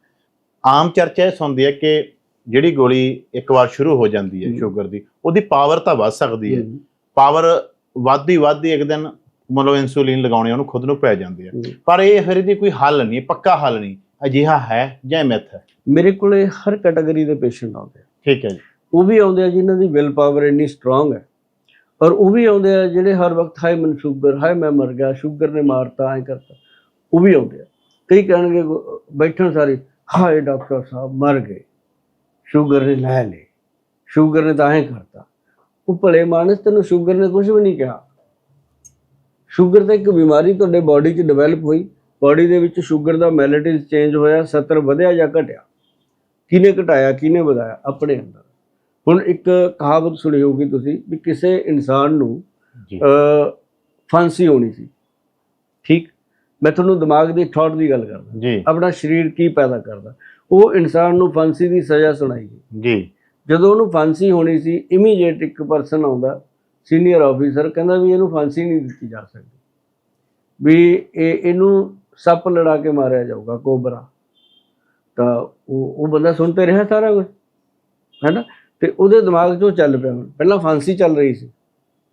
ਆਮ ਚਰਚਾ ਇਹ ਸੁਣਦੀ ਹੈ ਕਿ ਜਿਹੜੀ ਗੋਲੀ ਇੱਕ ਵਾਰ ਸ਼ੁਰੂ ਹੋ ਜਾਂਦੀ ਹੈ। ਸ਼ੂਗਰ ਦੀ ਉਹਦੀ ਪਾਵਰ ਤਾਂ ਵੱਧ ਸਕਦੀ ਹੈ। ਪਾਵਰ ਵੱਧਦੀ ਵੱਧਦੀ ਇੱਕ ਦਿਨ ਮਤਲਬ ਇਨਸੂਲਿਨ ਲਗਾਉਣੀ ਉਹਨੂੰ ਖੁਦ ਨੂੰ ਪੈ ਜਾਂਦੀ ਹੂੰ। ਪਰ ਇਹ ਫਿਰ ਇਹਦੀ ਕੋਈ ਹੱਲ ਨਹੀਂ ਪੱਕਾ ਹੱਲ ਨਹੀਂ। ਅਜਿਹਾ ਹੈ ਜਾਂ ਮਿੱਥ ਹੈ? ਮੇਰੇ ਕੋਲੇ ਹਰ ਕੈਟਾਗਰੀ ਦੇ ਪੇਸ਼ੈਂਟ ਆਉਂਦੇ ਆ। ਠੀਕ ਹੈ ਜੀ। ਉਹ ਵੀ ਆਉਂਦੇ ਆ ਜਿਨ੍ਹਾਂ ਦੀ ਵਿਲ ਪਾਵਰ ਇੰਨੀ ਸਟਰੋਂਗ ਹੈ। ਔਰ ਉਹ ਵੀ ਆਉਂਦੇ ਆ ਜਿਹੜੇ ਹਰ ਵਕਤ ਹਾਈ ਮਨ ਸ਼ੂਗਰ ਹਾਈ ਮੈਂ ਮਰ ਗਿਆ ਸ਼ੂਗਰ ਨੇ ਮਾਰਤਾ ਐ ਕਰਤਾ। ਉਹ ਵੀ ਆਉਂਦੇ ਆ। ਕਈ ਕਹਿਣਗੇ ਬੈਠਣ ਸਾਰੇ ਹਾਏ ਡਾਕਟਰ ਸਾਹਿਬ ਮਰ ਗਏ। ਸ਼ੂਗਰ ਨੇ ਲੈ ਲਈ ਸ਼ੂਗਰ ਨੇ ਤਾਂ ਐ ਕਰਤਾ। ਉਹ ਭਲੇ ਮਾਨਸ ਤੈਨੂੰ ਸ਼ੂਗਰ ਨੇ ਕੁਝ ਵੀ ਨਹੀਂ ਕਿਹਾ। ਸ਼ੂਗਰ ਤਾਂ ਇੱਕ ਬਿਮਾਰੀ ਤੁਹਾਡੇ ਬਾਡੀ 'ਚ ਡਿਵੈਲਪ ਹੋਈ। ਬਾਡੀ ਦੇ ਵਿੱਚ ਸ਼ੂਗਰ ਦਾ ਮੈਲੇਟਿਸ ਚੇਂਜ ਹੋਇਆ 70 ਵਧਿਆ ਜਾਂ ਘਟਿਆ? ਕਿਹਨੇ ਘਟਾਇਆ ਕਿਹਨੇ ਵਧਾਇਆ? ਆਪਣੇ ਅੰਦਰ। ਹੁਣ ਇੱਕ ਕਹਾਵਤ ਸੁਣੀ ਹੋਊਗੀ ਤੁਸੀਂ ਵੀ ਕਿਸੇ ਇਨਸਾਨ ਨੂੰ ਫਾਂਸੀ ਹੋਣੀ ਸੀ। ਠੀਕ? ਮੈਂ ਤੁਹਾਨੂੰ ਦਿਮਾਗ ਦੀ ਥਾਟ ਦੀ ਗੱਲ ਕਰਦਾ। ਜੀ। ਆਪਣਾ ਸਰੀਰ ਕੀ ਪੈਦਾ ਕਰਦਾ? ਉਹ ਇਨਸਾਨ ਨੂੰ ਫਾਂਸੀ ਦੀ ਸਜ਼ਾ ਸੁਣਾਈ ਗਈ। ਜੀ। ਜਦੋਂ ਉਹਨੂੰ ਫਾਂਸੀ ਹੋਣੀ ਸੀ ਇਮੀਡੀਏਟ ਇੱਕ ਪਰਸਨ ਆਉਂਦਾ ਸੀਨੀਅਰ ਆਫੀਸਰ ਕਹਿੰਦਾ ਵੀ ਇਹਨੂੰ ਫਾਂਸੀ ਨਹੀਂ ਦਿੱਤੀ ਜਾ ਸਕਦੀ। ਵੀ ਇਹ ਇਹਨੂੰ ਸੱਪ ਲੜਾ ਕੇ ਮਾਰਿਆ ਜਾਊਗਾ ਕੋਬਰਾ। ਤਾਂ ਉਹ ਉਹ ਬੰਦਾ ਸੁਣ ਤੇ ਰਿਹਾ ਸਾਰਾ ਕੁਝ? ਹੈਨਾ? ਤੇ ਉਹਦੇ ਦਿਮਾਗ 'ਚ ਉਹ ਚੱਲ ਪਿਆ ਹੁਣ। ਪਹਿਲਾਂ ਫਾਂਸੀ ਚੱਲ ਰਹੀ ਸੀ।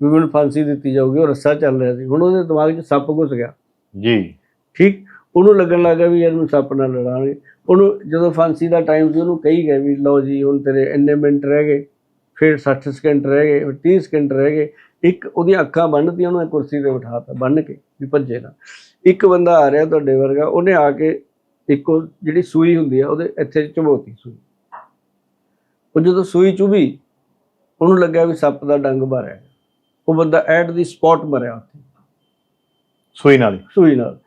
ਵੀ ਮੈਨੂੰ ਫਾਂਸੀ ਦਿੱਤੀ ਜਾਊਗੀ ਉਹ ਰੱਸਾ ਚੱਲ ਰਿਹਾ ਸੀ। ਹੁਣ ਉਹਦੇ ਦਿਮਾਗ 'ਚ ਸੱਪ ਘੁਸ ਗਿਆ। ਜੀ। ਠੀਕ? ਉਹਨੂੰ ਲੱਗਣ ਲੱਗਾ ਵੀ ਇਹਨੂੰ ਸੱਪ ਨਾਲ ਲੜਾਂਗੇ ਉਹਨੂੰ ਜਦੋਂ ਫਾਂਸੀ ਦਾ ਟਾਈਮ ਸੀ ਉਹਨੂੰ ਕਹੀ ਗਏ ਵੀ ਲਓ ਜੀ ਹੁਣ ਤੇਰੇ ਇੰਨੇ ਮਿੰਟ ਰਹਿ ਗਏ। ਫਿਰ 60 ਸਕਿੰਟ ਰਹਿ ਗਏ ਫਿਰ 30 ਸਕਿੰਟ ਰਹਿ ਗਏ। ਇੱਕ ਉਹਦੀਆਂ ਅੱਖਾਂ ਬੰਨ੍ਹਤੀਆਂ ਉਹਨੂੰ ਕੁਰਸੀ ਤੇ ਬਿਠਾਤਾ ਬੰਨ੍ਹ ਕੇ ਵੀ ਭੱਜੇ ਨਾ। ਇੱਕ ਬੰਦਾ ਆ ਰਿਹਾ ਤੁਹਾਡੇ ਵਰਗਾ ਉਹਨੇ ਆ ਕੇ ਇੱਕੋ ਜਿਹੜੀ ਸੂਈ ਹੁੰਦੀ ਆ ਉਹਦੇ ਇੱਥੇ ਚੁਬੋਤੀ ਸੂਈ। ਉਹ ਜਦੋਂ ਸੂਈ ਚੁਭੀ ਉਹਨੂੰ ਲੱਗਿਆ ਵੀ ਸੱਪ ਦਾ ਡੰਗ ਮਾਰਿਆ ਉਹ ਬੰਦਾ ਐਟ ਦੀ ਸਪੌਟ ਮਰਿਆ ਉੱਥੇ। ਸੂਈ ਨਾਲ। ਸੂਈ ਨਾਲ।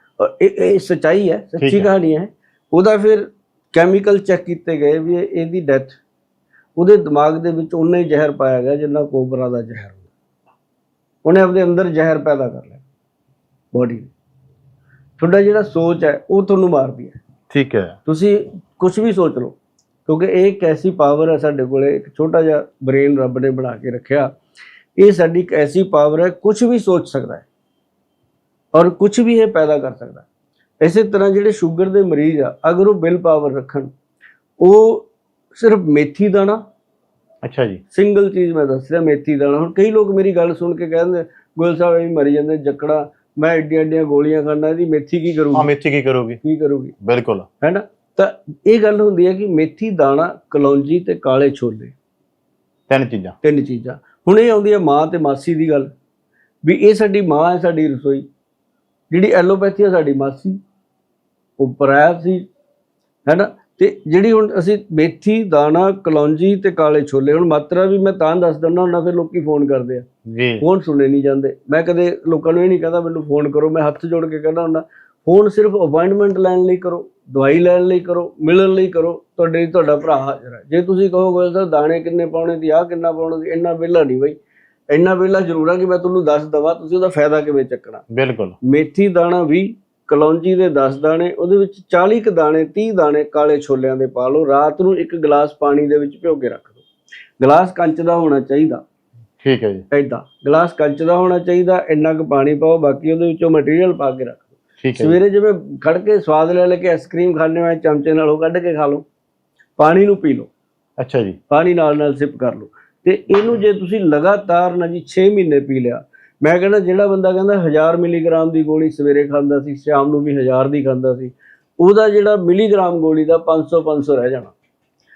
ਇਹ ਇਹ ਸਚਾਈ ਹੈ ਸੱਚੀ। ਕਹਾਣੀ ਹੈ। ਉਹਦਾ ਫਿਰ ਕੈਮੀਕਲ ਚੈੱਕ ਕੀਤੇ ਗਏ ਵੀ ਇਹ- ਇਹਦੀ ਡੈਥ ਉਹਦੇ ਦਿਮਾਗ ਦੇ ਵਿੱਚ ਉਨਾ ਹੀ ਜ਼ਹਿਰ ਪਾਇਆ ਗਿਆ ਜਿੰਨਾ ਕੋਬਰਾ ਦਾ ਜ਼ਹਿਰ ਉਹਨੇ ਆਪਣੇ ਅੰਦਰ ਜ਼ਹਿਰ ਪੈਦਾ ਕਰ ਲਿਆ ਬੋਡੀ ਤੁਹਾਡਾ ਜਿਹੜਾ ਸੋਚ ਹੈ ਉਹ ਤੁਹਾਨੂੰ ਮਾਰਦੀ ਹੈ। ਠੀਕ ਹੈ। ਤੁਸੀਂ ਕੁਝ ਵੀ ਸੋਚ ਲਓ ਕਿਉਂਕਿ ਇਹ ਇੱਕ ਐਸੀ ਪਾਵਰ ਹੈ ਸਾਡੇ ਕੋਲੇ ਇੱਕ ਛੋਟਾ ਜਿਹਾ ਬ੍ਰੇਨ ਰੱਬ ਨੇ ਬਣਾ ਕੇ ਰੱਖਿਆ। ਇਹ ਸਾਡੀ ਇੱਕ ਐਸੀ ਪਾਵਰ ਹੈ ਕੁਝ ਵੀ ਸੋਚ ਸਕਦਾ ਹੈ ਔਰ ਕੁਝ ਵੀ ਇਹ ਪੈਦਾ ਕਰ ਸਕਦਾ ਇਸੇ ਤਰ੍ਹਾਂ ਜਿਹੜੇ ਸ਼ੂਗਰ ਦੇ ਮਰੀਜ਼ ਆ ਅਗਰ ਉਹ ਬਿਲ ਪਾਵਰ ਰੱਖਣ ਉਹ ਸਿਰਫ ਮੇਥੀ ਦਾਣਾ ਅੱਛਾ ਜੀ। ਸਿੰਗਲ ਚੀਜ਼ ਮੈਂ ਦੱਸ ਰਿਹਾ ਮੇਥੀ ਦਾਣਾ ਹੁਣ ਕਈ ਲੋਕ ਮੇਰੀ ਗੱਲ ਸੁਣ ਕੇ ਕਹਿੰਦੇ ਗੋਲ ਸਾਹਿਬ ਇਹ ਮਰੀ ਜਾਂਦੇ ਜੱਕੜਾ ਮੈਂ ਏਡੀਆਂ ਏਡੀਆਂ ਗੋਲੀਆਂ ਖਾਂਦਾ ਇਹਦੀ ਮੇਥੀ ਕੀ ਕਰੂਗੀ? ਮੇਥੀ ਕੀ ਕਰੋਗੇ? ਕੀ ਕਰੂਗੀ? ਬਿਲਕੁਲ। ਹੈਨਾ ਤਾਂ ਇਹ ਗੱਲ ਹੁੰਦੀ ਹੈ ਕਿ ਮੇਥੀ ਦਾਣਾ ਕਲੌਂਜੀ ਤੇ ਕਾਲੇ ਛੋਲੇ। ਤਿੰਨ ਚੀਜ਼ਾਂ। ਤਿੰਨ ਚੀਜ਼ਾਂ। ਹੁਣ ਇਹ ਆਉਂਦੀ ਹੈ ਮਾਂ ਤੇ ਮਾਸੀ ਦੀ ਗੱਲ। ਵੀ ਇਹ ਸਾਡੀ ਮਾਂ ਹੈ ਸਾਡੀ ਰਸੋਈ। ਜਿਹੜੀ ਐਲੋਪੈਥੀ ਹੈ ਸਾਡੀ ਮਾਸੀ। ਉਹ ਪਰਾਇਆ ਸੀ। ਹੈਨਾ ਤੇ ਜਿਹੜੀ ਹੁਣ ਅਸੀਂ ਮੇਥੀ ਦਾਣਾ ਕਲੌਂਜੀ ਤੇ ਕਾਲੇ ਛੋਲੇ ਹੁਣ ਮਾਤਰਾ ਵੀ ਮੈਂ ਤਾਂ ਦੱਸ ਦਿੰਦਾ ਹੁੰਦਾ ਫਿਰ ਲੋਕੀ ਫੋਨ ਕਰਦੇ ਆ। ਜੀ। ਫੋਨ ਸੁਣੇ ਨਹੀਂ ਜਾਂਦੇ। ਮੈਂ ਕਦੇ ਲੋਕਾਂ ਨੂੰ ਇਹ ਨਹੀਂ ਕਹਿੰਦਾ ਮੈਨੂੰ ਫੋਨ ਕਰੋ ਮੈਂ ਹੱਥ ਜੋੜ ਕੇ ਕਹਿੰਦਾ ਹੁੰਦਾ ਫੋਨ ਸਿਰਫ ਅਪਾਇੰਟਮੈਂਟ ਲੈਣ ਲਈ ਕਰੋ ਦਵਾਈ ਲੈਣ ਲਈ ਕਰੋ ਮਿਲਣ ਲਈ ਕਰੋ ਤੁਹਾਡੇ ਲਈ ਤੁਹਾਡਾ ਭਰਾ ਹਾਜ਼ਰ ਹੈ। ਜੇ ਤੁਸੀਂ ਕਹੋਗੇ ਸਰ ਦਾਣੇ ਕਿੰਨੇ ਪਾਉਣੇ ਦੀ ਆਹ ਕਿੰਨਾ ਪਾਉਣਾ ਦੀ ਇੰਨਾ ਵਿਹਲਾ ਨਹੀਂ ਬਈ। ਇੰਨਾ ਵਿਹਲਾ ਜ਼ਰੂਰ ਆ ਕਿ ਮੈਂ ਤੁਹਾਨੂੰ ਦੱਸ ਦਵਾਂ ਤੁਸੀਂ ਉਹਦਾ ਫਾਇਦਾ ਕਿਵੇਂ ਚੱਕਣਾ। ਬਿਲਕੁਲ। ਮੇਥੀ ਦਾਣਾ ਵੀ ਕਲੌਂਜੀ ਦੇ 10 ਦਾਣੇ ਉਹਦੇ ਵਿੱਚ 40 ਕ ਦਾਣੇ 30 ਦਾਣੇ ਕਾਲੇ ਛੋਲਿਆਂ ਦੇ ਪਾ ਲਓ। ਰਾਤ ਨੂੰ ਇੱਕ ਗਲਾਸ ਪਾਣੀ ਦੇ ਵਿੱਚ ਭਿਓ ਕੇ ਰੱਖ ਦਿਓ। ਗਲਾਸ ਕੰਚ ਦਾ ਹੋਣਾ ਚਾਹੀਦਾ। ਠੀਕ ਹੈ ਜੀ। ਐਦਾਂ ਗਲਾਸ ਕੰਚ ਦਾ ਹੋਣਾ ਚਾਹੀਦਾ ਇੰਨਾ ਕੁ ਪਾਣੀ ਪਾਓ ਬਾਕੀ ਉਹਦੇ ਵਿੱਚੋਂ ਮਟੀਰੀਅਲ ਪਾ ਕੇ ਰੱਖ ਦਿਓ। ਠੀਕ ਹੈ ਜੀ। ਸਵੇਰੇ ਜਿਵੇਂ ਖੜ ਕੇ ਸਵਾਦ ਲੈ ਲੈ ਕੇ ਆਈਸਕ੍ਰੀਮ ਖਾਣੇ ਵਾਲੇ ਚਮਚੇ ਨਾਲ ਉਹ ਕੱਢ ਕੇ ਖਾ ਲਓ। ਪਾਣੀ ਨੂੰ ਪੀ ਲਓ। ਅੱਛਾ ਜੀ। ਪਾਣੀ ਨਾਲ ਨਾਲ ਸਿਪ ਕਰ ਲਓ। ਤੇ ਇਹਨੂੰ ਜੇ ਤੁਸੀਂ ਲਗਾਤਾਰ ਨਾ ਜੀ 6 ਮਹੀਨੇ ਪੀ ਲਿਆ ਮੈਂ ਕਹਿੰਦਾ ਜਿਹੜਾ ਬੰਦਾ ਕਹਿੰਦਾ 1000 ਮਿਲੀਗ੍ਰਾਮ ਦੀ ਗੋਲੀ ਸਵੇਰੇ ਖਾਂਦਾ ਸੀ ਸ਼ਾਮ ਨੂੰ ਵੀ 1000 ਦੀ ਖਾਂਦਾ ਸੀ ਉਹਦਾ ਜਿਹੜਾ ਮਿਲੀਗ੍ਰਾਮ ਗੋਲੀ ਦਾ 500 500 ਰਹਿ ਜਾਣਾ।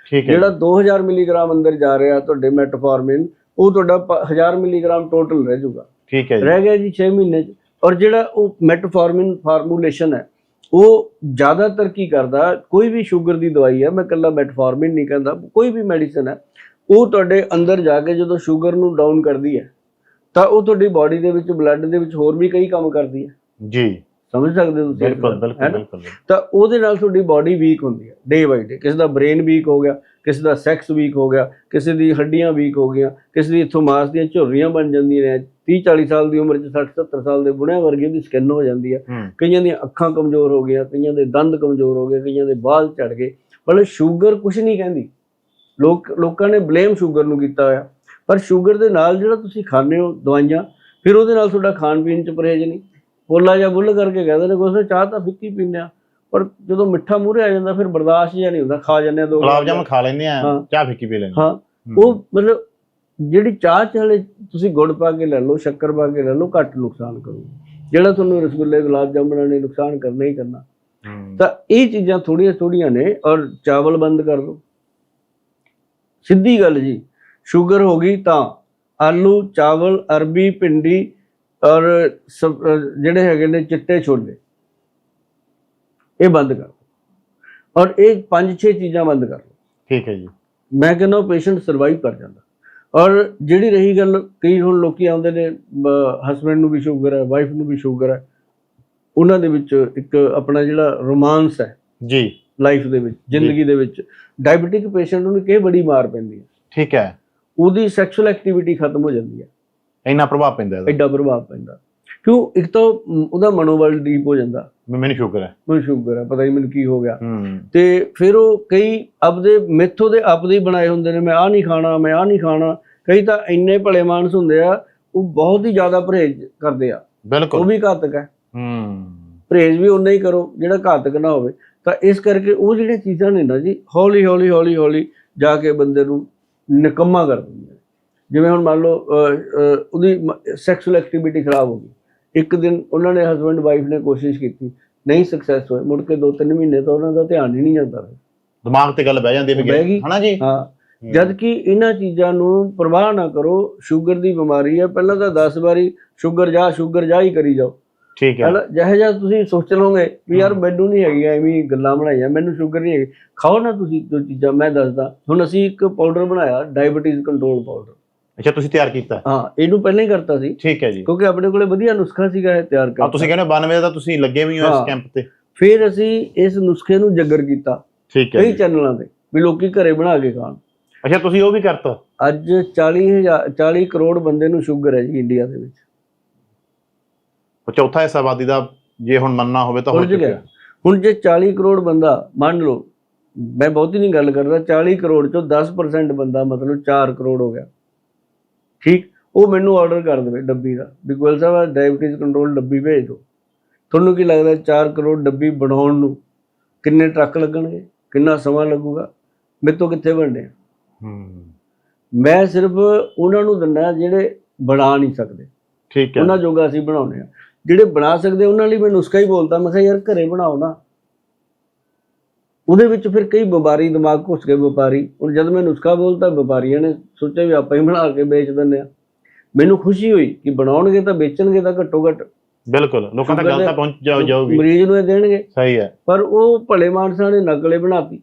ਠੀਕ ਹੈ ਜਿਹੜਾ 2000 ਮਿਲੀਗ੍ਰਾਮ ਅੰਦਰ ਜਾ ਰਿਹਾ ਤੁਹਾਡੇ ਮੈਟਫਾਰਮਿਨ ਉਹ ਤੁਹਾਡਾ ਪ- 1000 ਮਿਲੀਗ੍ਰਾਮ ਟੋਟਲ ਰਹਿ ਜਾਊਗਾ। ਠੀਕ ਹੈ ਜੀ। ਰਹਿ ਗਿਆ ਜੀ 6 ਮਹੀਨੇ ਚ। ਔਰ ਜਿਹੜਾ ਉਹ ਮੈਟਫਾਰਮਿਨ ਫਾਰਮੂਲੇਸ਼ਨ ਹੈ ਉਹ ਜ਼ਿਆਦਾਤਰ ਕੀ ਕਰਦਾ ਕੋਈ ਵੀ ਸ਼ੂਗਰ ਦੀ ਦਵਾਈ ਹੈ ਮੈਂ ਕੱਲਾ ਮੈਟਫਾਰਮਿਨ ਨਹੀਂ ਕਹਿੰਦਾ ਕੋਈ ਵੀ ਮੈਡੀਸਨ ਹੈ ਉਹ ਤੁਹਾਡੇ ਅੰਦਰ ਜਾ ਕੇ ਜਦੋਂ ਸ਼ੂਗਰ ਨੂੰ ਡਾਊਨ ਕਰਦੀ ਹੈ ਤਾਂ ਉਹ ਤੁਹਾਡੀ ਬਾਡੀ ਦੇ ਵਿੱਚ ਬਲੱਡ ਦੇ ਵਿੱਚ ਹੋਰ ਵੀ ਕਈ ਕੰਮ ਕਰਦੀ ਹੈ। ਜੀ। ਸਮਝ ਸਕਦੇ ਹੋ ਤੁਸੀਂ ਬਿਲਕੁਲ ਬਿਲਕੁਲ ਤਾਂ ਉਹਦੇ ਨਾਲ ਤੁਹਾਡੀ ਬਾਡੀ ਵੀਕ ਹੁੰਦੀ ਹੈ ਡੇ ਬਾਈ ਡੇ ਕਿਸੇ ਦਾ ਬ੍ਰੇਨ ਵੀਕ ਹੋ ਗਿਆ ਕਿਸੇ ਦਾ ਸੈਕਸ ਵੀਕ ਹੋ ਗਿਆ ਕਿਸੇ ਦੀ ਹੱਡੀਆਂ ਵੀਕ ਹੋ ਗਈਆਂ ਕਿਸੇ ਦੀ ਇੱਥੋਂ ਮਾਸ ਦੀਆਂ ਝੁਰੜੀਆਂ ਬਣ ਜਾਂਦੀਆਂ ਨੇ 30 40 ਸਾਲ ਦੀ ਉਮਰ 'ਚ 60 70 ਸਾਲ ਦੇ ਬੁੜਿਆਂ ਵਰਗੀ ਉਹਦੀ ਸਕਿਨ ਹੋ ਜਾਂਦੀ ਹੈ। ਹੂੰ। ਕਈਆਂ ਦੀਆਂ ਅੱਖਾਂ ਕਮਜ਼ੋਰ ਹੋ ਗਈਆਂ ਕਈਆਂ ਦੇ ਦੰਦ ਕਮਜ਼ੋਰ ਹੋ ਗਏ ਕਈਆਂ ਦੇ ਬਾਲ ਝੜ ਗਏ। ਮਤਲਬ ਸ਼ੂਗਰ ਕੁਝ ਨਹੀਂ ਕਹਿੰਦੀ। ਲੋਕ ਲੋਕਾਂ ਨੇ ਬਲੇਮ ਸ਼ੂਗਰ ਨੂੰ ਕੀਤਾ ਹੋਇਆ। ਪਰ ਸ਼ੂਗਰ ਦੇ ਨਾਲ ਜਿਹੜਾ ਤੁਸੀਂ ਖਾਂਦੇ ਹੋ ਦਵਾਈਆਂ ਫਿਰ ਉਹਦੇ ਨਾਲ ਤੁਹਾਡਾ ਖਾਣ ਪੀਣ 'ਚ ਪਰਹੇਜ਼ ਨਹੀਂ। ਬੋਲਾ ਜਾਂ ਬੁੱਲ ਕਰਕੇ ਕਹਿੰਦੇ ਨੇ ਕੋਈ ਚਾਹ ਤਾਂ ਫਿੱਕੀ ਪੀਂਦੇ ਆ। ਪਰ ਜਦੋਂ ਮਿੱਠਾ ਮੂਹਰੇ ਆ ਜਾਂਦਾ ਫਿਰ ਬਰਦਾਸ਼ਤ ਜਿਹਾ ਨਹੀਂ ਹੁੰਦਾ। ਖਾ ਜਾਂਦੇ ਆ ਦੋ ਗੁਲਾਬ ਜਾਮਨ ਖਾ ਲੈਂਦੇ ਆ। ਚਾਹ ਫਿੱਕੀ ਪੀ ਲੈਂਦੇ ਹਾਂ। ਉਹ ਮਤਲਬ ਜਿਹੜੀ ਚਾਹ ਚ ਹਲੇ ਤੁਸੀਂ ਗੁੜ ਪਾ ਕੇ ਲੈ ਲਓ ਸ਼ੱਕਰ ਪਾ ਕੇ ਲੈ ਲਓ ਘੱਟ ਨੁਕਸਾਨ ਕਰੂ ਜਿਹੜਾ ਤੁਹਾਨੂੰ ਰਸਗੁੱਲੇ ਗੁਲਾਬ ਜਾਮੁਨਾਂ ਨੇ ਨੁਕਸਾਨ ਕਰਨਾ ਹੀ ਕਰਨਾ। ਤਾਂ ਇਹ ਚੀਜ਼ਾਂ ਥੋੜੀਆਂ ਥੋੜੀਆਂ ਨੇ ਔਰ ਚਾਵਲ ਬੰਦ ਕਰ ਦਿਓ। ਸਿੱਧੀ ਗੱਲ ਜੀ। ਸ਼ੂਗਰ ਹੋ ਗਈ ਤਾਂ ਆਲੂ ਚਾਵਲ ਅਰਬੀ ਭਿੰਡੀ ਔਰ ਜਿਹੜੇ ਹੈਗੇ ਨੇ ਚਿੱਟੇ ਛੋਲੇ। ਇਹ ਬੰਦ ਕਰ ਔਰ ਇਹ ਪੰਜ ਛੇ ਚੀਜ਼ਾਂ ਬੰਦ ਕਰ ਲਓ ਠੀਕ ਹੈ ਜੀ। ਮੈਂ ਕਹਿੰਦਾ ਪੇਸ਼ੈਂਟ ਸਰਵਾਈਵ ਕਰ ਜਾਂਦਾ। ਔਰ ਜਿਹੜੀ ਰਹੀ ਗੱਲ ਕਈ ਹੁਣ ਲੋਕੀ ਆਉਂਦੇ ਨੇ ਹਸਬੰਡ ਨੂੰ ਵੀ ਸ਼ੂਗਰ ਹੈ ਵਾਈਫ ਨੂੰ ਵੀ ਸ਼ੂਗਰ ਹੈ। ਉਹਨਾਂ ਦੇ ਵਿੱਚ ਇੱਕ ਆਪਣਾ ਜਿਹੜਾ ਰੋਮਾਂਸ ਹੈ। ਜੀ। ਲਾਈਫ ਦੇ ਵਿੱਚ ਜ਼ਿੰਦਗੀ ਦੇ ਵਿੱਚ। ਡਾਇਬੀਟਿਕ ਪੇਸ਼ੈਂਟ ਨੂੰ ਕਿ ਬੜੀ ਮਾਰ ਪੈਂਦੀ ਹੈ। ਠੀਕ ਹੈ। ਉਹਦੀ ਸੈਕਸ਼ੂਅਲ ਐਕਟੀਵਿਟੀ ਖਤਮ ਹੋ ਜਾਂਦੀ ਹੈ। ਇੰਨਾ ਪ੍ਰਭਾਵ ਪੈਂਦਾ ਇਹਦਾ। ਐਡਾ ਪ੍ਰਭਾਵ ਪੈਂਦਾ। ਕਿਉਂ? ਇੱਕ ਤਾਂ ਉਹਦਾ ਮਨੋਬਲ ਡੀਪ ਹੋ ਜਾਂਦਾ। ਮੈਨੂੰ ਸ਼ੂਗਰ ਹੈ। ਮੈਨੂੰ ਸ਼ੂਗਰ ਹੈ ਪਤਾ ਨਹੀਂ ਮੈਨੂੰ ਕੀ ਹੋ ਗਿਆ। ਤੇ ਫਿਰ ਉਹ ਕਈ ਆਪਦੇ ਮਿੱਥ ਉਹਦੇ ਆਪਦੇ ਹੀ ਬਣਾਏ ਹੁੰਦੇ ਨੇ ਮੈਂ ਆਹ ਨਹੀਂ ਖਾਣਾ ਮੈਂ ਆਹ ਨਹੀਂ ਖਾਣਾ। ਕਈ ਤਾਂ ਇੰਨੇ ਭਲੇ ਮਾਨਸ ਹੁੰਦੇ ਆ ਉਹ ਬਹੁਤ ਹੀ ਜ਼ਿਆਦਾ ਪਰਹੇਜ਼ ਕਰਦੇ ਆ। ਉਹ ਬਿਲਕੁਲ ਵੀ ਘਾਤਕ ਹੈ। ਹੂੰ। ਪਰਹੇਜ਼ ਵੀ ਉਨਾ ਹੀ ਕਰੋ ਜਿਹੜਾ ਘਾਤਕ ਨਾ ਹੋਵੇ। ਤਾਂ ਇਸ ਕਰਕੇ ਉਹ ਜਿਹੜੀਆਂ ਚੀਜ਼ਾਂ ਨੇ ਨਾ ਜੀ ਹੌਲੀ ਹੌਲੀ ਹੌਲੀ ਹੌਲੀ ਜਾ ਕੇ ਬੰਦੇ ਨੂੰ ਨਿਕੰਮਾ ਕਰ ਦਿੰਦੀਆਂ ਨੇ। ਜਿਵੇਂ ਹੁਣ ਮੰਨ ਲਓ ਉਹਦੀ ਸੈਕਸ਼ੂਅਲ ਐਕਟੀਵਿਟੀ ਖਰਾਬ ਹੋ ਗਈ। ਇੱਕ ਦਿਨ ਉਹਨਾਂ ਨੇ ਹਸਬੰਡ ਵਾਈਫ ਨੇ ਕੋਸ਼ਿਸ਼ ਕੀਤੀ ਨਹੀਂ ਸਕਸੈਸ ਹੋਏ। ਮੁੜ ਕੇ 2-3 ਮਹੀਨੇ ਤੋਂ ਉਹਨਾਂ ਦਾ ਧਿਆਨ ਹੀ ਨਹੀਂ ਜਾਂਦਾ ਰਿਹਾ। ਦਿਮਾਗ ਤੇ ਗੱਲ ਬਹਿ ਜਾਂਦੀ ਹੈ ਵੀ। ਹਨਾ ਜੀ? ਹਾਂ। ਜਦ ਕਿ ਇਹਨਾਂ ਚੀਜ਼ਾਂ ਨੂੰ ਪਰਵਾਹ ਨਾ ਕਰੋ। ਸ਼ੂਗਰ ਦੀ ਬਿਮਾਰੀ ਹੈ। ਪਹਿਲਾਂ ਤਾਂ 10 ਵਾਰੀ ਸ਼ੂਗਰ ਜਾ ਸ਼ੂਗਰ ਜਾ ਹੀ ਕਰੀ ਜਾਓ। ਠੀਕ ਹੈ। ਜਿਹੇ ਜਿਹਾ ਤੁਸੀਂ ਸੋਚ ਲਓਗੇ ਵੀ ਯਾਰ ਮੈਨੂੰ ਨਹੀਂ ਹੈਗੀ ਐਵੇਂ ਗੱਲਾਂ ਬਣਾਈਆਂ ਮੈਨੂੰ ਸ਼ੂਗਰ ਨਹੀਂ ਹੈਗੀ। ਖਾਓ ਨਾ ਤੁਸੀਂ ਜੋ ਚੀਜ਼ਾਂ ਮੈਂ ਦੱਸਦਾ। ਹੁਣ ਅਸੀਂ ਇੱਕ ਪਾਊਡਰ ਬਣਾਇਆ ਡਾਇਬੀਟੀਜ਼ ਕੰਟਰੋਲ ਪਾਊਡਰ ਅੱਛਾ ਤੁਸੀਂ ਤਿਆਰ ਕੀਤਾ? ਹਾਂ ਇਹਨੂੰ ਪਹਿਲਾਂ ਹੀ ਕਰਤਾ ਸੀ। ਠੀਕ ਹੈ ਜੀ। ਕਿਉਂਕਿ ਆਪਣੇ ਕੋਲੇ ਵਧੀਆ ਨੁਸਖਾ ਸੀਗਾ ਇਹ ਤਿਆਰ ਆ ਕਰਤਾ ਤੁਸੀਂ ਕਹਿੰਦੇ ਹੋ 92 ਦਾ ਤੁਸੀਂ ਲੱਗੇ ਵੀ ਹੋ। ਇਸ ਕੈਂਪ ਤੇ। ਫਿਰ ਅਸੀਂ ਇਸ ਨੁਸਖੇ ਨੂੰ ਜੱਗਰ ਕੀਤਾ। ਠੀਕ ਹੈ ਕਈ। ਚੈਨਲਾਂ ਤੇ ਵੀ ਲੋਕੀ ਘਰੇ ਬਣਾ ਕੇ ਖਾਣ। ਅੱਛਾ ਤੁਸੀਂ ਉਹ ਵੀ ਕਰਤਾ? ਅੱਜ 40000 40 ਕਰੋੜ ਬੰਦੇ ਨੂੰ ਸ਼ੂਗਰ ਹੈ ਜੀ ਇੰਡੀਆ ਦੇ ਵਿੱਚ। ਉਹ ਚੌਥਾ ਹਿੱਸਾ ਆਬਾਦੀ ਦਾ ਜੇ ਹੁਣ ਮੰਨਣਾ ਹੋਵੇ ਤਾਂ ਹੋ ਚੁੱਕਿਆ। ਹੁਣ ਜੇ 40 ਕਰੋੜ ਬੰਦਾ ਮੰਨ ਲਓ ਮੈਂ ਬਹੁਤੀ ਨਹੀਂ ਗੱਲ ਕਰਦਾ 40 ਕਰੋੜ ਚੋਂ 10% ਬੰਦਾ ਮਤਲਬ 4 ਕਰੋੜ ਹੋ ਗਿਆ। ਠੀਕ? ਉਹ ਮੈਨੂੰ ਆਰਡਰ ਕਰ ਦੇਵੇ ਡੱਬੀ ਦਾ ਵੀ ਗੋਇਲ ਸਾਹਿਬ ਡਾਇਬੀਟੀਜ਼ ਕੰਟਰੋਲ ਡੱਬੀ ਭੇਜ ਦਿਓ। ਤੁਹਾਨੂੰ ਕੀ ਲੱਗਦਾ 4 ਕਰੋੜ ਡੱਬੀ ਬਣਾਉਣ ਨੂੰ ਕਿੰਨੇ ਟਰੱਕ ਲੱਗਣਗੇ? ਕਿੰਨਾ ਸਮਾਂ ਲੱਗੂਗਾ? ਮੇਰੇ ਤੋਂ ਕਿੱਥੇ ਬਣਨੇ? ਹੂੰ। ਮੈਂ ਸਿਰਫ ਉਹਨਾਂ ਨੂੰ ਦਿੰਦਾ ਜਿਹੜੇ ਬਣਾ ਨਹੀਂ ਸਕਦੇ। ਠੀਕ ਹੈ। ਉਹਨਾਂ ਜੋਗਾ ਅਸੀਂ ਬਣਾਉਨੇ ਆ ਜਿਹੜੇ ਬਣਾ ਸਕਦੇ ਉਹਨਾਂ ਲਈ ਮੈਂ ਨੁਸਖਾ ਹੀ ਬੋਲਦਾ ਮੈਂ ਕਿਹਾ ਯਾਰ ਘਰੇ ਬਣਾਓ ਨਾ। ਉਹਦੇ ਵਿੱਚ ਫਿਰ ਕਈ ਵਪਾਰੀ ਦਿਮਾਗ ਘੁਸ ਗਏ ਵਪਾਰੀ ਹੁਣ ਜਦ ਮੈਂ ਨੁਸਖਾ ਬੋਲਤਾ ਵਪਾਰੀਆਂ ਨੇ ਸੋਚਿਆ ਵੀ ਆਪਾਂ ਹੀ ਬਣਾ ਕੇ ਵੇਚ ਦਿੰਦੇ ਆ ਮੈਨੂੰ ਖੁਸ਼ੀ ਹੋਈ ਕਿ ਬਣਾਉਣਗੇ ਤਾਂ ਵੇਚਣਗੇ ਤਾਂ ਘੱਟੋ ਘੱਟ। ਬਿਲਕੁਲ ਲੋਕਾਂ ਤੱਕ ਗੱਲ ਦੇ- ਤਾਂ ਪਹੁੰਚ ਜਾਓ ਜਾਊਗੀ। ਮਰੀਜ਼ ਨੂੰ ਇਹ ਦੇਣਗੇ। ਸਹੀ ਹੈ। ਪਰ ਉਹ ਭਲੇ ਮਾਨਸਾਂ ਨੇ ਨਕਲੇ ਬਣਾਤੀ।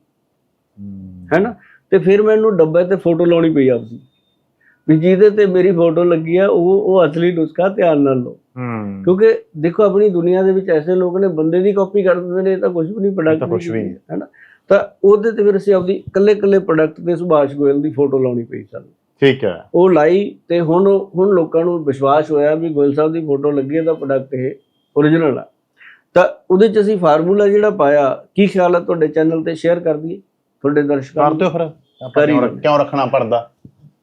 ਹੈਨਾ? ਤੇ ਫਿਰ ਮੈਨੂੰ ਡੱਬੇ ਤੇ ਫੋਟੋ ਲਾਉਣੀ ਪਈ ਆਪਦੀ ਵੀ ਜਿਹਦੇ ਤੇ ਮੇਰੀ ਫੋਟੋ ਲੱਗੀ ਆ ਉਹ ਉਹ ਅਸਲੀ ਨੁਸਖਾ ਧਿਆਨ ਨਾਲ ਲਓ। ਹੂੰ। ਕਿਉਂਕਿ ਦੇਖੋ ਆਪਣੀ ਦੁਨੀਆ ਦੇ ਵਿੱਚ ਐਸੇ ਲੋਕ ਨੇ ਬੰਦੇ ਦੀ ਕਾਪੀ ਕਰ ਦਿੰਦੇ ਨੇ ਇਹ ਤਾਂ ਕੁਝ ਵੀ ਨਹੀਂ ਪ੍ਰੋਡਕਟ ਤਾਂ ਕੁਛ ਵੀ ਨਹੀਂ। ਹੈ ਨਾ? ਤਾਂ ਉਹਦੇ ਤੇ ਫਿਰ ਅਸੀਂ ਆਪਦੀ ਇਕੱਲੇ ਇਕੱਲੇ ਪ੍ਰੋਡਕਟ ਤੇ ਸੁਭਾਸ਼ ਗੋਇਲ ਦੀ ਫੋਟੋ ਲਾਉਣੀ ਪਈ ਸਾਨੂੰ। ਠੀਕ ਹੈ। ਉਹ ਲਾਈ ਤੇ ਹੁਣ ਹੁਣ ਲੋਕਾਂ ਨੂੰ ਵਿਸ਼ਵਾਸ ਹੋਇਆ ਵੀ ਗੋਇਲ ਸਾਹਿਬ ਦੀ ਫੋਟੋ ਲੱਗੀ ਹੈ ਤਾਂ ਪ੍ਰੋਡਕਟ ਇਹ ਓਰੀਜਨਲ ਆ। ਤਾਂ ਉਹਦੇ ਚ ਅਸੀਂ ਫਾਰਮੂਲਾ ਜਿਹੜਾ ਪਾਇਆ ਕੀ ਖਿਆਲ ਹੈ ਤੁਹਾਡੇ ਚੈਨਲ ਤੇ? ਸ਼ੇਅਰ ਕਰ ਦਈਏ। ਤੁਹਾਡੇ ਦਰਸ਼ਕਾਂ ਨੂੰ। ਦਿਓ ਫਿਰ। ਆਪਾਂ ਕਰੀ ਕਿਉਂ ਰੱਖਣਾ ਪਰਦਾ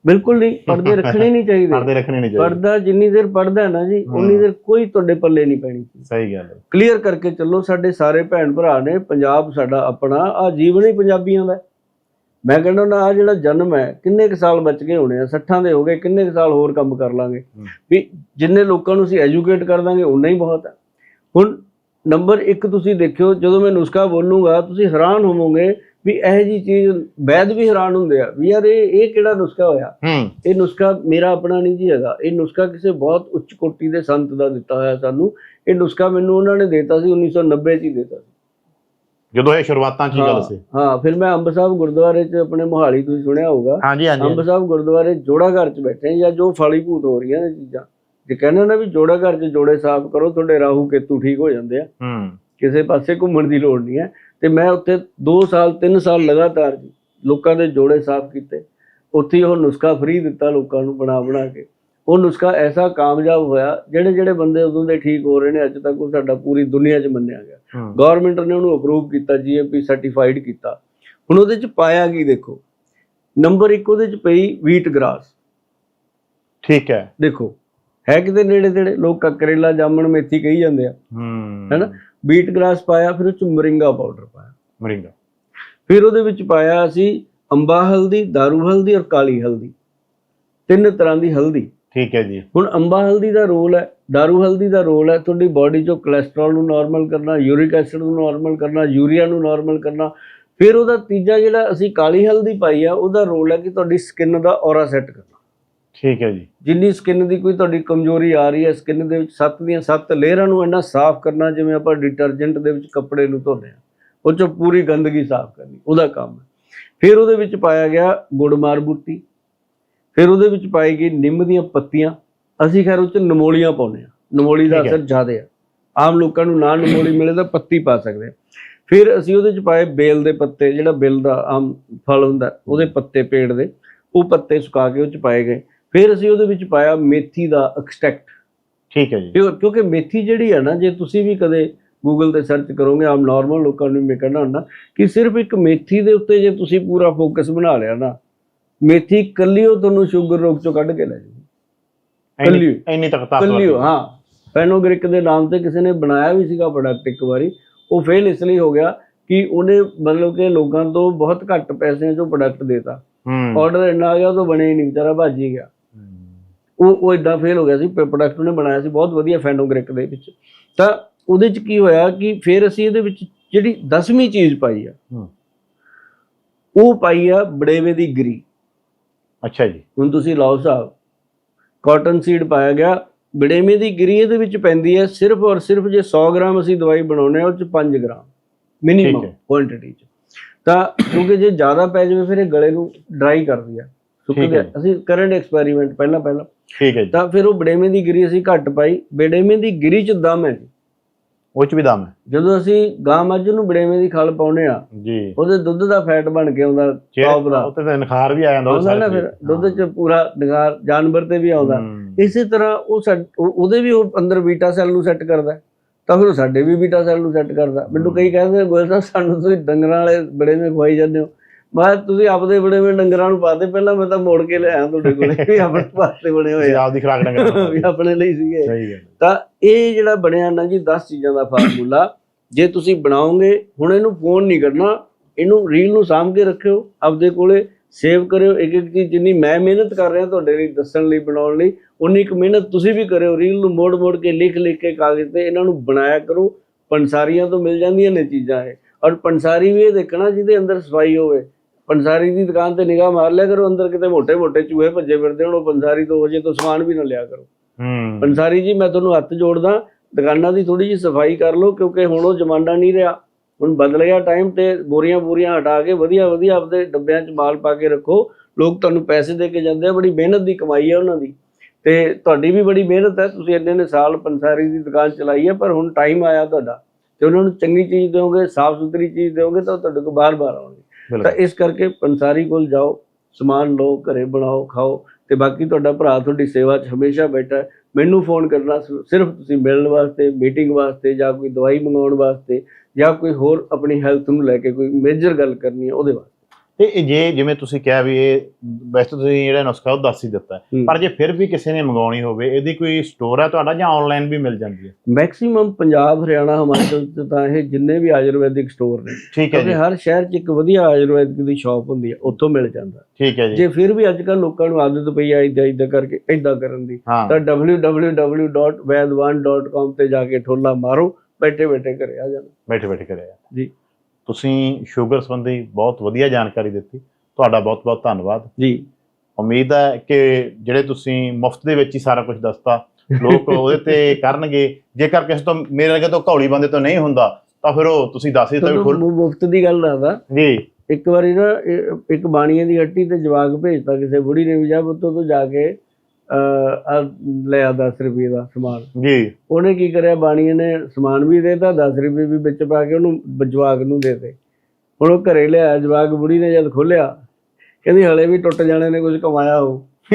ਬਿਲਕੁਲ ਨਹੀਂ ਪਰਦੇ ਰੱਖਣੇ ਨਹੀਂ ਚਾਹੀਦੇ ਪਰਦੇ ਰੱਖਣੇ ਨਹੀਂ ਚਾਹੀਦੇ ਪਰਦਾ ਜਿੰਨੀ ਦੇਰ ਪੜਦਾ ਹੈ ਨਾ ਜੀ ਉਨੀ। ਦੇਰ ਕੋਈ ਤੁਹਾਡੇ ਪੱਲੇ ਨਹੀਂ ਪੈਣੀ ਸਹੀ ਗੱਲ ਹੈ ਕਲੀਅਰ ਕਰਕੇ ਚੱਲੋ ਸਾਡੇ ਸਾਰੇ ਭੈਣ ਭਰਾ ਨੇ ਪੰਜਾਬ ਸਾਡਾ ਆਪਣਾ ਆ ਜੀਵਨ ਹੀ ਪੰਜਾਬੀਆਂ ਦਾ। ਮੈਂ ਕਹਿੰਦਾ ਨਾ ਆ ਜਿਹੜਾ ਜਨਮ ਹੈ ਕਿੰਨੇ ਕੁ ਸਾਲ ਬਚ ਗਏ ਹੋਣੇ ਆ 60 ਦੇ ਹੋ ਗਏ ਕਿੰਨੇ ਕੁ ਸਾਲ ਹੋਰ ਕੰਮ ਕਰ ਲਾਂਗੇ। ਵੀ ਜਿੰਨੇ ਲੋਕਾਂ ਨੂੰ ਅਸੀਂ ਐਜੂਕੇਟ ਕਰ ਦਾਂਗੇ ਉਨਾ ਹੀ ਬਹੁਤ ਹੈ ਹੁਣ ਨੰਬਰ 1 ਤੁਸੀਂ ਦੇਖਿਓ ਜਦੋਂ ਮੈਂ ਨੁਸਖਾ ਬੋਲੂੰਗਾ ਤੁਸੀਂ ਹੈਰਾਨ ਹੋਵੋਗੇ ਵੀ ਇਹ ਜੀ ਚੀਜ਼ ਵੈਦ ਵੀ ਹੈਰਾਨ ਹੁੰਦੇ ਆ ਵੀ ਯਾਰ ਇਹ ਇਹ ਕਿਹੜਾ ਨੁਸਖਾ ਹੋਇਆ? ਇਹ ਨੁਸਖਾ ਮੇਰਾ ਆਪਣਾ ਨਹੀਂ ਜੀ ਹੈਗਾ। ਇਹ ਨੁਸਖਾ ਕਿਸੇ ਬਹੁਤ ਉੱਚ ਕੋਟੀ ਦੇ ਸੰਤ ਦਾ ਦਿੱਤਾ ਹੋਇਆ ਸਾਨੂੰ। ਇਹ ਨੁਸਖਾ ਮੈਨੂੰ ਉਹਨਾਂ ਨੇ ਦਿੱਤਾ ਸੀ 1990 ਚ ਹੀ ਦਿੱਤਾ ਸੀ। ਜਦੋਂ ਇਹ ਸ਼ੁਰੂਆਤਾਂ 'ਚ ਗੱਲ ਸੀ। ਹਾਂ ਫਿਰ ਮੈਂ ਅੰਬ ਸਾਹਿਬ ਗੁਰਦੁਆਰੇ 'ਚ ਆਪਣੇ ਮੋਹਾਲੀ ਤੁਸੀਂ ਸੁਣਿਆ ਹੋਊਗਾ। ਹਾਂਜੀ ਅੰਬ ਸਾਹਿਬ ਗੁਰਦੁਆਰੇ ਜੋੜਾ ਘਰ 'ਚ ਬੈਠੇ ਜਾਂ ਜੋ ਫਾਲੀ ਭੂਤ ਹੋ ਰਹੀਆਂ ਨੇ ਚੀਜ਼ਾਂ। ਜੇ ਕਹਿੰਦੇ ਨਾ ਵੀ ਜੋੜਾ ਘਰ 'ਚ ਜੋੜੇ ਸਾਫ਼ ਕਰੋ ਤੁਹਾਡੇ ਰਾਹੂ ਕੇਤੂ ਠੀਕ ਹੋ ਜਾਂਦੇ ਆ। ਹੂੰ। ਕਿਸੇ ਪਾਸੇ ਘੁੰਮਣ ਦੀ ਲੋੜ ਨਹੀਂ ਹੈ। ਤੇ ਮੈਂ ਉੱਥੇ 2 ਸਾਲ 3 ਸਾਲ ਲਗਾਤਾਰ ਲੋਕਾਂ ਦੇ ਜੋੜੇ ਸਾਫ਼ ਕੀਤੇ। ਉੱਥੇ ਉਹ ਨੁਸਖਾ ਫ੍ਰੀ ਦਿੱਤਾ ਲੋਕਾਂ ਨੂੰ ਬਣਾ ਬਣਾ ਕੇ। ਉਹ ਨੁਸਖਾ ਐਸਾ ਕਾਮਯਾਬ ਹੋਇਆ ਜਿਹੜੇ ਜਿਹੜੇ ਬੰਦੇ ਉਦੋਂ ਦੇ ਠੀਕ ਹੋ ਰਹੇ ਨੇ ਅੱਜ ਤੱਕ ਉਹ ਸਾਡਾ ਪੂਰੀ ਦੁਨੀਆ 'ਚ ਮੰਨਿਆ ਗਿਆ। ਗਵਰਨਮੈਂਟ ਨੇ ਉਹਨੂੰ ਅਪਰੂਵ ਕੀਤਾ ਜੀਐਮਪੀ ਸਰਟੀਫਾਈਡ ਕੀਤਾ। ਹੁਣ ਉਹਦੇ 'ਚ ਪਾਇਆ ਕੀ ਦੇਖੋ? ਨੰਬਰ 1 ਉਹਦੇ 'ਚ ਪਈ ਵੀਟ ਗ੍ਰਾਸ ਠੀਕ ਹੈ। ਦੇਖੋ ਹੈ ਕਿਤੇ ਨੇੜੇ ਤੇੜੇ? ਲੋਕ ਕੱਕਰੇਲਾ ਜਾਮਣ ਮੇਥੀ ਕਹੀ ਜਾਂਦੇ ਆ। ਹੂੰ। ਹੈਨਾ? ਵੀਟ ਗ੍ਰਾਸ ਪਾਇਆ ਫਿਰ ਉਹ 'ਚ ਮੋਰਿੰਗਾ ਪਾਊਡਰ ਪਾਇਆ। ਮਰਿੰਗਾ। ਫਿਰ ਉਹਦੇ ਵਿੱਚ ਪਾਇਆ ਅਸੀਂ ਅੰਬਾ ਹਲਦੀ ਦਾਰੂ ਹਲਦੀ ਔਰ ਕਾਲੀ ਹਲਦੀ। ਤਿੰਨ ਤਰ੍ਹਾਂ ਦੀ ਹਲਦੀ। ਠੀਕ ਹੈ ਜੀ। ਹੁਣ ਅੰਬਾ ਹਲਦੀ ਦਾ ਰੋਲ ਹੈ ਦਾਰੂ ਹਲਦੀ ਦਾ ਰੋਲ ਹੈ ਤੁਹਾਡੀ ਬਾਡੀ ਚੋਂ ਕੋਲੇਸਟ੍ਰੋਲ ਨੂੰ ਨਾਰਮਲ ਕਰਨਾ ਯੂਰਿਕ ਐਸਿਡ ਨੂੰ ਨਾਰਮਲ ਕਰਨਾ ਯੂਰੀਆ ਨੂੰ ਨਾਰਮਲ ਕਰਨਾ। ਫਿਰ ਉਹਦਾ ਤੀਜਾ ਜਿਹੜਾ ਅਸੀਂ ਕਾਲੀ ਹਲਦੀ ਪਾਈ ਆ ਉਹਦਾ ਰੋਲ ਹੈ ਕਿ ਤੁਹਾਡੀ ਸਕਿਨ ਦਾ ਔਰਾ ਸੈੱਟ ਕਰਨਾ। ਠੀਕ ਹੈ ਜੀ। ਜਿੰਨੀ ਸਕਿਨ ਦੀ ਕੋਈ ਤੁਹਾਡੀ ਕਮਜ਼ੋਰੀ ਆ ਰਹੀ ਹੈ ਸਕਿਨ ਦੇ ਵਿੱਚ ਸੱਤ ਦੀਆਂ ਸੱਤ ਲੇਅਰਾਂ ਨੂੰ ਇੰਨਾ ਸਾਫ਼ ਕਰਨਾ ਜਿਵੇਂ ਆਪਾਂ ਡਿਟਰਜੈਂਟ ਦੇ ਵਿੱਚ ਕੱਪੜੇ ਨੂੰ ਧੋਦੇ ਆ ਉਹ ਚੋਂ ਪੂਰੀ ਗੰਦਗੀ ਸਾਫ਼ ਕਰਨੀ ਉਹਦਾ ਕੰਮ ਹੈ। ਫਿਰ ਉਹਦੇ ਵਿੱਚ ਪਾਇਆ ਗਿਆ ਗੁੜਮਾਰ ਬੂਟੀ ਫਿਰ ਉਹਦੇ ਵਿੱਚ ਪਾਈ ਗਈ ਨਿੰਮ ਦੀਆਂ ਪੱਤੀਆਂ ਅਸੀਂ ਖੈਰ ਉਹ ਚ ਨਮੋਲੀਆਂ ਪਾਉਂਦੇ ਆ ਨਮੋਲੀ ਦਾ। ਅਸਰ ਜ਼ਿਆਦਾ ਆ ਆਮ ਲੋਕਾਂ ਨੂੰ ਨਾ ਨਮੋਲੀ ਮਿਲੇ ਤਾਂ ਪੱਤੀ ਪਾ ਸਕਦੇ ਆ ਫਿਰ ਅਸੀਂ ਉਹਦੇ ਚ ਪਾਏ ਬੇਲ ਦੇ ਪੱਤੇ ਜਿਹੜਾ ਬੇਲ ਦਾ ਆਮ ਫਲ ਹੁੰਦਾ ਉਹਦੇ ਪੱਤੇ ਪੇੜ ਦੇ ਉਹ ਪੱਤੇ ਸੁਕਾ ਕੇ ਉਹ ਚ ਪਾਏ ਗਏ। ਫਿਰ ਅਸੀਂ ਉਹਦੇ ਵਿੱਚ ਪਾਇਆ ਮੇਥੀ ਦਾ ਐਕਸਟ੍ਰੈਕਟ ਠੀਕ ਹੈ ਜੀ। ਕਿਉਂਕਿ ਮੇਥੀ ਜਿਹੜੀ ਹੈ ਨਾ ਜੇ ਤੁਸੀਂ ਵੀ ਕਦੇ ਗੂਗਲ ਤੇ ਸਰਚ ਕਰੋਗੇ ਆਮ ਨਾਰਮਲ ਲੋਕਾਂ ਨੂੰ ਮੈਂ ਕਹਿਣਾ ਹੁੰਦਾ ਕਿ ਸਿਰਫ ਇੱਕ ਮੇਥੀ ਦੇ ਉੱਤੇ ਜੇ ਤੁਸੀਂ ਪੂਰਾ ਫੋਕਸ ਬਣਾ ਲਿਆ ਨਾ ਮੇਥੀ ਕੱਲੀ ਉਹ ਤੁਹਾਨੂੰ ਸ਼ੂਗਰ ਰੋਗ ਚੋਂ ਕੱਢ ਕੇ ਲੈ ਜਾਊਗੀ। ਇੰਨੀ ਕੱਲੀ- ਇੰਨੀ ਤੱਕ ਤਾਕਤ ਕੱਲੀ ਹਾਂ। ਫੈਨੋਗ੍ਰਿਕ ਦੇ ਨਾਮ ਤੇ ਕਿਸੇ ਨੇ ਬਣਾਇਆ ਵੀ ਸੀਗਾ ਪ੍ਰੋਡਕਟ ਇੱਕ ਵਾਰੀ ਉਹ ਫੇਲ ਇਸ ਲਈ ਹੋ ਗਿਆ ਕਿ ਉਹਨੇ ਮਤਲਬ ਕਿ ਲੋਕਾਂ ਤੋਂ ਬਹੁਤ ਘੱਟ ਪੈਸਿਆਂ 'ਚੋਂ ਪ੍ਰੋਡਕਟ ਦੇਤਾ। ਆਰਡਰ ਇੰਨਾ ਆ ਗਿਆ ਉਹ ਤਾਂ ਬਣਿਆ ਹੀ ਨਹੀਂ ਵਿਚਾਰਾ ਭੱਜ ਹੀ ਗਿਆ। ਉਹ ਉਹ ਇਦਾਂ ਫੇਲ ਹੋ ਗਿਆ ਸੀ ਪ੍ਰੋਡਕਟ ਉਹਨੇ ਬਣਾਇਆ ਸੀ ਬਹੁਤ ਵਧੀਆ ਫੈਨੋਗ੍ਰਿਕ ਦੇ ਵਿੱਚ। ਤਾਂ ਉਹਦੇ 'ਚ ਕੀ ਹੋਇਆ ਕਿ ਫਿਰ ਅਸੀਂ ਇਹਦੇ ਵਿੱਚ ਜਿਹੜੀ 10ਵੀਂ ਚੀਜ਼ ਪਾਈ ਆ। ਉਹ ਪਾਈ ਆ ਬੜੇਵੇ ਦੀ ਗਰੀ ਅੱਛਾ ਜੀ। ਹੁਣ ਤੁਸੀਂ ਲਾਓ ਹਿਸਾਬ ਕਾਟਨ ਸੀਡ ਪਾਇਆ ਗਿਆ ਬੜੇਵੇਂ ਦੀ ਗਰੀ ਇਹਦੇ ਵਿੱਚ ਪੈਂਦੀ ਹੈ ਸਿਰਫ ਔਰ ਸਿਰਫ ਜੇ 100 ਗ੍ਰਾਮ ਅਸੀਂ ਦਵਾਈ ਬਣਾਉਨੇ ਆ ਉਹ ਚ 5 ਗ੍ਰਾਮ ਮਿਨੀਮਮ। ਕੁਆਂਟੀਟੀ ਚ। ਤਾਂ ਕਿਉਂਕਿ ਜੇ ਜ਼ਿਆਦਾ ਪੈ ਜਾਵੇ ਫਿਰ ਇਹ ਗਲੇ ਨੂੰ ਡਰਾਈ ਕਰਦੀ ਆ। ਸੁੱਕ ਗਿਆ। ਅਸੀਂ ਕਰੰਟ ਐਕਸਪੈਰੀਮੈਂਟ ਪਹਿਲਾਂ ਪਹਿਲਾਂ। ਠੀਕ ਹੈ ਜੀ। ਤਾਂ ਫਿਰ ਉਹ ਬੜੇਵੇਂ ਦੀ ਗਿਰੀ ਅਸੀਂ ਘੱਟ ਪਾਈ। ਬੜੇਵੇਂ ਦੀ ਗਿਰੀ ਚ ਦਮ ਹੈ ਜੀ। ਉਹ ਚ ਵੀ ਦਮ ਹੈ। ਜਦੋਂ ਅਸੀਂ ਗਾਂ ਮੱਝ ਨੂੰ ਬੜੇਵੇਂ ਦੀ ਖਲ ਪਾਉਨੇ ਆ ਜੀ। ਉਹਦੇ ਦੁੱਧ ਦਾ ਫੈਟ ਬਣ ਕੇ ਆਉਂਦਾ ਟੌਪ ਦਾ। ਉੱਤੇ ਤਾਂ ਨਿਖਾਰ ਵੀ ਆ ਜਾਂਦਾ ਉਹ ਆਉਂਦਾ ਨਾ ਫਿਰ ਦੁੱਧ ਚ ਪੂਰਾ ਨਿਗਾਰ ਜਾਨਵਰ ਤੇ ਵੀ ਆਉਂਦਾ। ਇਸੇ ਤਰ੍ਹਾਂ ਉਹ ਉਹਦੇ ਵੀ ਉਹ ਅੰਦਰ ਬੀਟਾ ਸੈੱਲ ਨੂੰ ਸੈੱਟ ਕਰਦਾ। ਤਾਂ ਫਿਰ ਸਾਡੇ ਵੀ ਬੀਟਾ ਸੈੱਲ ਨੂੰ ਸੈੱਟ ਕਰਦਾ ਮੈਨੂੰ ਕਈ ਕਹਿੰਦੇ ਗੋਇਲ ਸਾਹਿਬ ਸਾਨੂੰ ਤੁਸੀਂ ਡੰਗਰਾਂ ਵਾਲੇ ਬੜੇ ਮੇ ਖਵਾਈ ਜਾਂਦੇ ਹੋ। ਮੈਂ ਤੁਸੀਂ ਆਪਦੇ ਬੜੇ ਮੇ ਡੰਗਰਾਂ ਨੂੰ ਪਾਦੇ ਪਹਿਲਾਂ ਮੈਂ ਤਾਂ ਮੋੜ ਕੇ ਲਿਆਇਆ ਤੁਹਾਡੇ ਕੋਲੇ ਵੀ ਆਪਣੇ ਵਾਸਤੇ ਬਣੇ ਹੋਏ ਤੁਸੀਂ ਆ। ਆਪ ਦੀ ਖਰਾਕ ਡੰਗਰ ਵੀ ਆਪਣੇ ਲਈ ਸੀਗੇ। ਸਹੀ ਗੱਲ ਤਾਂ ਇਹ ਜਿਹੜਾ ਬਣਿਆ ਨਾ ਜੀ 10 ਚੀਜ਼ਾਂ ਦਾ ਫਾਰਮੂਲਾ ਜੇ ਤੁਸੀਂ ਬਣਾਓਗੇ ਹੁਣ ਇਹਨੂੰ ਫੋਨ ਨਹੀਂ ਕਰਨਾ ਇਹਨੂੰ ਰੀਲ ਨੂੰ ਸਾਂਭ ਕੇ ਰੱਖਿਓ ਆਪਦੇ ਕੋਲੇ ਸੇਵ ਕਰਿਓ ਇੱਕ ਇੱਕ ਚੀਜ਼ ਜਿੰਨੀ ਮੈਂ ਮਿਹਨਤ ਕਰ ਰਿਹਾ ਤੁਹਾਡੇ ਲਈ ਦੱਸਣ ਲਈ ਬਣਾਉਣ ਲਈ ਉਨੀ ਕੁ ਮਿਹਨਤ ਤੁਸੀਂ ਵੀ ਕਰਿਓ ਰੀਲ ਨੂੰ ਮੋੜ ਮੋੜ ਕੇ ਲਿਖ ਲਿਖ ਕੇ ਕਾਗਜ਼ ਤੇ ਇਹਨਾਂ ਨੂੰ ਬਣਾਇਆ ਕਰੋ ਪੰਸਾਰੀਆਂ ਤੋਂ ਮਿਲ ਜਾਂਦੀਆਂ ਨੇ ਚੀਜ਼ਾਂ ਇਹ। ਔਰ ਪੰਸਾਰੀ ਵੀ ਇਹ ਦੇਖਣਾ ਜਿਹਦੇ ਅੰਦਰ ਸਫ਼ਾਈ ਹੋਵੇ ਪੰਸਾਰੀ ਦੀ ਦੁਕਾਨ ਤੇ ਨਿਗਾਹ ਮਾਰ ਲਿਆ ਕਰੋ ਅੰਦਰ ਕਿਤੇ ਮੋٹے-ਮੋٹے ਚੂਹੇ ਭੱਜੇ ਫਿਰਦੇ ਹੋਣ ਉਹ ਪੰਸਾਰੀ ਤੋਂ ਜੇ ਤੋਂ ਸਮਾਨ ਵੀ ਨਾ ਲਿਆ ਕਰੋ। ਹੂੰ। ਪੰਸਾਰੀ ਜੀ ਮੈਂ ਤੁਹਾਨੂੰ ਹੱਥ ਜੋੜਦਾ ਦੁਕਾਨਾਂ ਦੀ ਥੋੜੀ ਜੀ ਸਫ਼ਾਈ ਕਰ ਲਓ ਕਿਉਂਕਿ ਹੁਣ ਉਹ ਜ਼ਮਾਨਾ ਨਹੀਂ ਰਿਹਾ। ਹੁਣ ਬਦਲ ਗਿਆ ਟਾਈਮ ਤੇ ਬੋਰੀਆਂ-ਬੋਰੀਆਂ ਹਟਾ ਕੇ ਵਧੀਆ-ਵਧੀਆ ਆਪਦੇ ਡੱਬਿਆਂ 'ਚ ਮਾਲ ਪਾ ਕੇ ਰੱਖੋ। ਲੋਕ ਤੁਹਾਨੂੰ ਪੈਸੇ ਦੇ ਕੇ ਜਾਂਦੇ ਆ ਬੜੀ ਮਿਹਨਤ ਦੀ ਕਮਾਈ ਹੈ ਉਹਨਾਂ ਦੀ। ਤੇ ਤੁਹਾਡੀ ਵੀ ਬੜੀ ਮਿਹਨਤ ਹੈ ਤੁਸੀਂ ਇੰਨੇ ਨੇ ਸਾਲ ਪੰਸਾਰੀ ਦੀ ਦੁਕਾਨ ਚਲਾਈ ਹੈ ਪਰ ਹੁਣ ਟਾਈਮ ਆਇਆ ਤੁਹਾਡਾ। ਤੇ ਉਹਨਾਂ ਨੂੰ ਚੰਗੀ ਚੀਜ਼ ਦਿਓਗੇ ਸਾਫ਼ ਸੁਥਰੀ ਚੀਜ਼ ਦਿਓਗੇ ਤਾਂ ਤੁਹਾਡੇ ਕੋਲ ਬਾਰ-ਬਾਰ ਆਉਣਗੇ। ਤਾਂ ਇਸ ਕਰਕੇ ਪੰਸਾਰੀ ਕੋਲ ਜਾਓ ਸਮਾਨ ਲਓ ਘਰੇ ਬਣਾਓ ਖਾਓ ਤੇ ਬਾਕੀ ਤੁਹਾਡਾ ਭਰਾ ਤੁਹਾਡੀ ਸੇਵਾ 'ਚ ਹਮੇਸ਼ਾ ਬੈਠਾ ਹੈ। ਮੈਨੂੰ ਫੋਨ ਕਰਨਾ ਸਿਰਫ ਤੁਸੀਂ ਮਿਲਣ ਵਾਸਤੇ ਮੀਟਿੰਗ ਵਾਸਤੇ ਜਾਂ ਕੋਈ ਦਵਾਈ ਮੰਗਾਉਣ ਵਾਸਤੇ ਜਾਂ ਕੋਈ ਹੋਰ ਆਪਣੀ ਹੈਲਥ ਨੂੰ ਲੈ ਕੇ ਕੋਈ ਮੇਜਰ ਗੱਲ ਕਰਨੀ ਹੈ ਉਹਦੇ ਵਾਸਤੇ। ਤੇ ਇਹ ਜੇ ਜਿਵੇਂ ਤੁਸੀਂ ਕਿਹਾ ਵੀ ਇਹ ਵੈਸੇ ਤੁਸੀਂ ਜਿਹੜਾ ਨੁਸਖਾ ਉਹ ਦੱਸ ਹੀ ਦਿੱਤਾ। ਪਰ ਜੇ ਫਿਰ ਵੀ ਕਿਸੇ ਨੇ ਮੰਗਾਉਣੀ ਹੋਵੇ ਇਹਦੀ ਕੋਈ ਸਟੋਰ ਹੈ ਤੁਹਾਡਾ ਜਾਂ ਆਨਲਾਈਨ ਵੀ ਮਿਲ ਜਾਂਦੀ ਹੈ? ਮੈਕਸਿਮਮ ਪੰਜਾਬ ਹਰਿਆਣਾ ਹਿਮਾਚਲ ਚ ਤਾਂ ਇਹ ਜਿੰਨੇ ਵੀ ਆਯੁਰਵੈਦਿਕ ਸਟੋਰ ਨੇ ਠੀਕ ਹੈ ਜੀ। ਹਰ ਸ਼ਹਿਰ 'ਚ ਇੱਕ ਵਧੀਆ ਆਯੁਰਵੈਦਿਕ ਦੀ ਸ਼ਾਪ ਹੁੰਦੀ ਹੈ ਉੱਥੋਂ ਮਿਲ ਜਾਂਦਾ ਠੀਕ ਹੈ ਜੀ। ਜੇ ਫਿਰ ਵੀ ਅੱਜ ਕੱਲ ਲੋਕਾਂ ਨੂੰ ਆਦਤ ਪਈ ਆ ਇਦਾਂ ਇਦਾਂ ਕਰਕੇ ਇਦਾਂ ਕਰਨ ਦੀ ਤਾਂ www.vaidwan.com ਤੇ ਜਾ ਕੇ ਠੋਲਾ ਮਾਰੋ ਬੈਠੇ ਬੈਠੇ ਘਰੇ ਆ ਜਾਣਾ। ਬੈਠੇ ਬੈਠੇ ਕਰਿਆ ਜੀ। ਤੁਸੀਂ ਸ਼ੂਗਰ ਸੰਬੰਧੀ ਬਹੁਤ ਵਧੀਆ ਜਾਣਕਾਰੀ ਦਿੱਤੀ। ਤੁਹਾਡਾ ਬਹੁਤ ਬਹੁਤ ਧੰਨਵਾਦ। ਜੀ। ਉਮੀਦ ਹੈ ਕਿ ਜਿਹੜੇ ਤੁਸੀਂ ਮੁਫਤ ਦੇ ਵਿੱਚ ਹੀ ਸਾਰਾ ਕੁਝ ਦੱਸਤਾ ਲੋਕ ਉਹਦੇ ਤੇ ਕਰਨਗੇ। ਜੇਕਰ ਕਿਸੇ ਤੋਂ ਮੇਰੇ ਵਰਗੇ ਤੋਂ ਘੌਲੀ ਬੰਦੇ ਤੋਂ ਨਹੀਂ ਹੁੰਦਾ ਤਾਂ ਫਿਰ ਉਹ ਤੁਸੀਂ ਦੱਸ ਦਿੱਤਾ ਵੀ ਖੁੱਲ ਮੁਫਤ ਦੀ ਗੱਲ ਦੱਸਦਾ। ਜੀ। ਇੱਕ ਵਾਰੀ ਨਾ ਇੱਕ ਬਾਣੀਏ ਦੀ ਹੱਟੀ ਤੇ ਜਵਾਕ ਭੇਜਤਾ ਕਿਸੇ ਬੁੜੀ ਨੇ ਵੀ ਜਾ ਪੁੱਤੋ ਤੂੰ ਜਾ ਕੇ ਆਹ ਲਿਆ 10 ਰੁਪਏ ਦਾ ਸਮਾਨ। ਜੀ। ਉਹਨੇ ਕੀ ਕਰਿਆ ਬਾਣੀਏ ਨੇ ਸਮਾਨ ਵੀ ਦੇਤਾ 10 ਰੁਪਏ ਵੀ ਵਿੱਚ ਪਾ ਕੇ ਉਹਨੂੰ ਜਵਾਕ ਨੂੰ ਦੇਤੇ। ਹੁਣ ਉਹ ਘਰੇ ਲਿਆ ਜਵਾਕ ਬੁੜੀ ਨੇ ਜਦ ਖੋਲਿਆ ਕਹਿੰਦੀ ਹਲੇ ਵੀ ਟੁੱਟ ਜਾਣੇ ਨੇ ਕੁਝ ਕਮਾਇਆ ਹੋ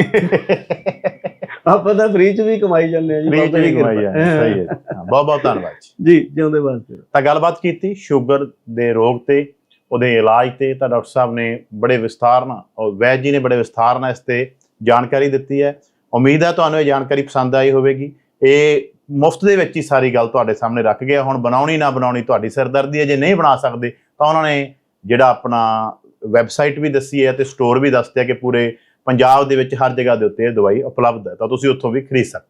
ਆਪਾਂ ਤਾਂ ਫ੍ਰੀ ਚ ਵੀ ਕਮਾਈ ਜਾਂਦੇ ਆ ਜੀ ਬਾਬਾ ਵੀ ਕਮਾਈ। ਜਾਂਦੀ ਸਹੀ ਹੈ ਬਹੁਤ ਬਹੁਤ ਧੰਨਵਾਦ ਜੀ। ਜੀ ਜਿਉਂਦੇ ਵਾਸਤੇ। ਤਾਂ ਗੱਲਬਾਤ ਕੀਤੀ ਸ਼ੂਗਰ ਦੇ ਰੋਗ ਤੇ ਉਹਦੇ ਇਲਾਜ ਤੇ ਤਾਂ ਡਾਕਟਰ ਸਾਹਿਬ ਨੇ ਬੜੇ ਵਿਸਥਾਰ ਨਾਲ ਔਰ ਵੈਦ ਜੀ ਨੇ ਬੜੇ ਵਿਸਥਾਰ ਨਾਲ ਇਸ ਤੇ ਜਾਣਕਾਰੀ ਦਿੱਤੀ ਹੈ। ਉਮੀਦ ਹੈ ਤੁਹਾਨੂੰ ਇਹ ਜਾਣਕਾਰੀ ਪਸੰਦ ਆਈ ਹੋਵੇਗੀ। ਇਹ ਮੁਫਤ ਦੇ ਵਿੱਚ ਹੀ ਸਾਰੀ ਗੱਲ ਤੁਹਾਡੇ ਸਾਹਮਣੇ ਰੱਖ ਗਿਆ। ਹੁਣ ਬਣਾਉਣੀ ਨਾ ਬਣਾਉਣੀ ਤੁਹਾਡੀ ਸਿਰਦਰਦੀ ਹੈ। ਜੇ ਨਹੀਂ ਬਣਾ ਸਕਦੇ, ਤਾਂ ਉਹਨਾਂ ਨੇ ਜਿਹੜਾ ਆਪਣਾ ਵੈਬਸਾਈਟ ਵੀ ਦੱਸੀ ਹੈ ਤੇ ਸਟੋਰ ਵੀ ਦੱਸਦੇ ਆ ਕਿ ਪੂਰੇ ਪੰਜਾਬ ਦੇ ਵਿੱਚ ਹਰ ਜਗ੍ਹਾ ਦੇ ਉੱਤੇ ਇਹ ਦਵਾਈ ਉਪਲਬਧ ਹੈ। ਤਾਂ ਤੁਸੀਂ ਉੱਥੋਂ ਵੀ ਖਰੀਦ ਸਕਦੇ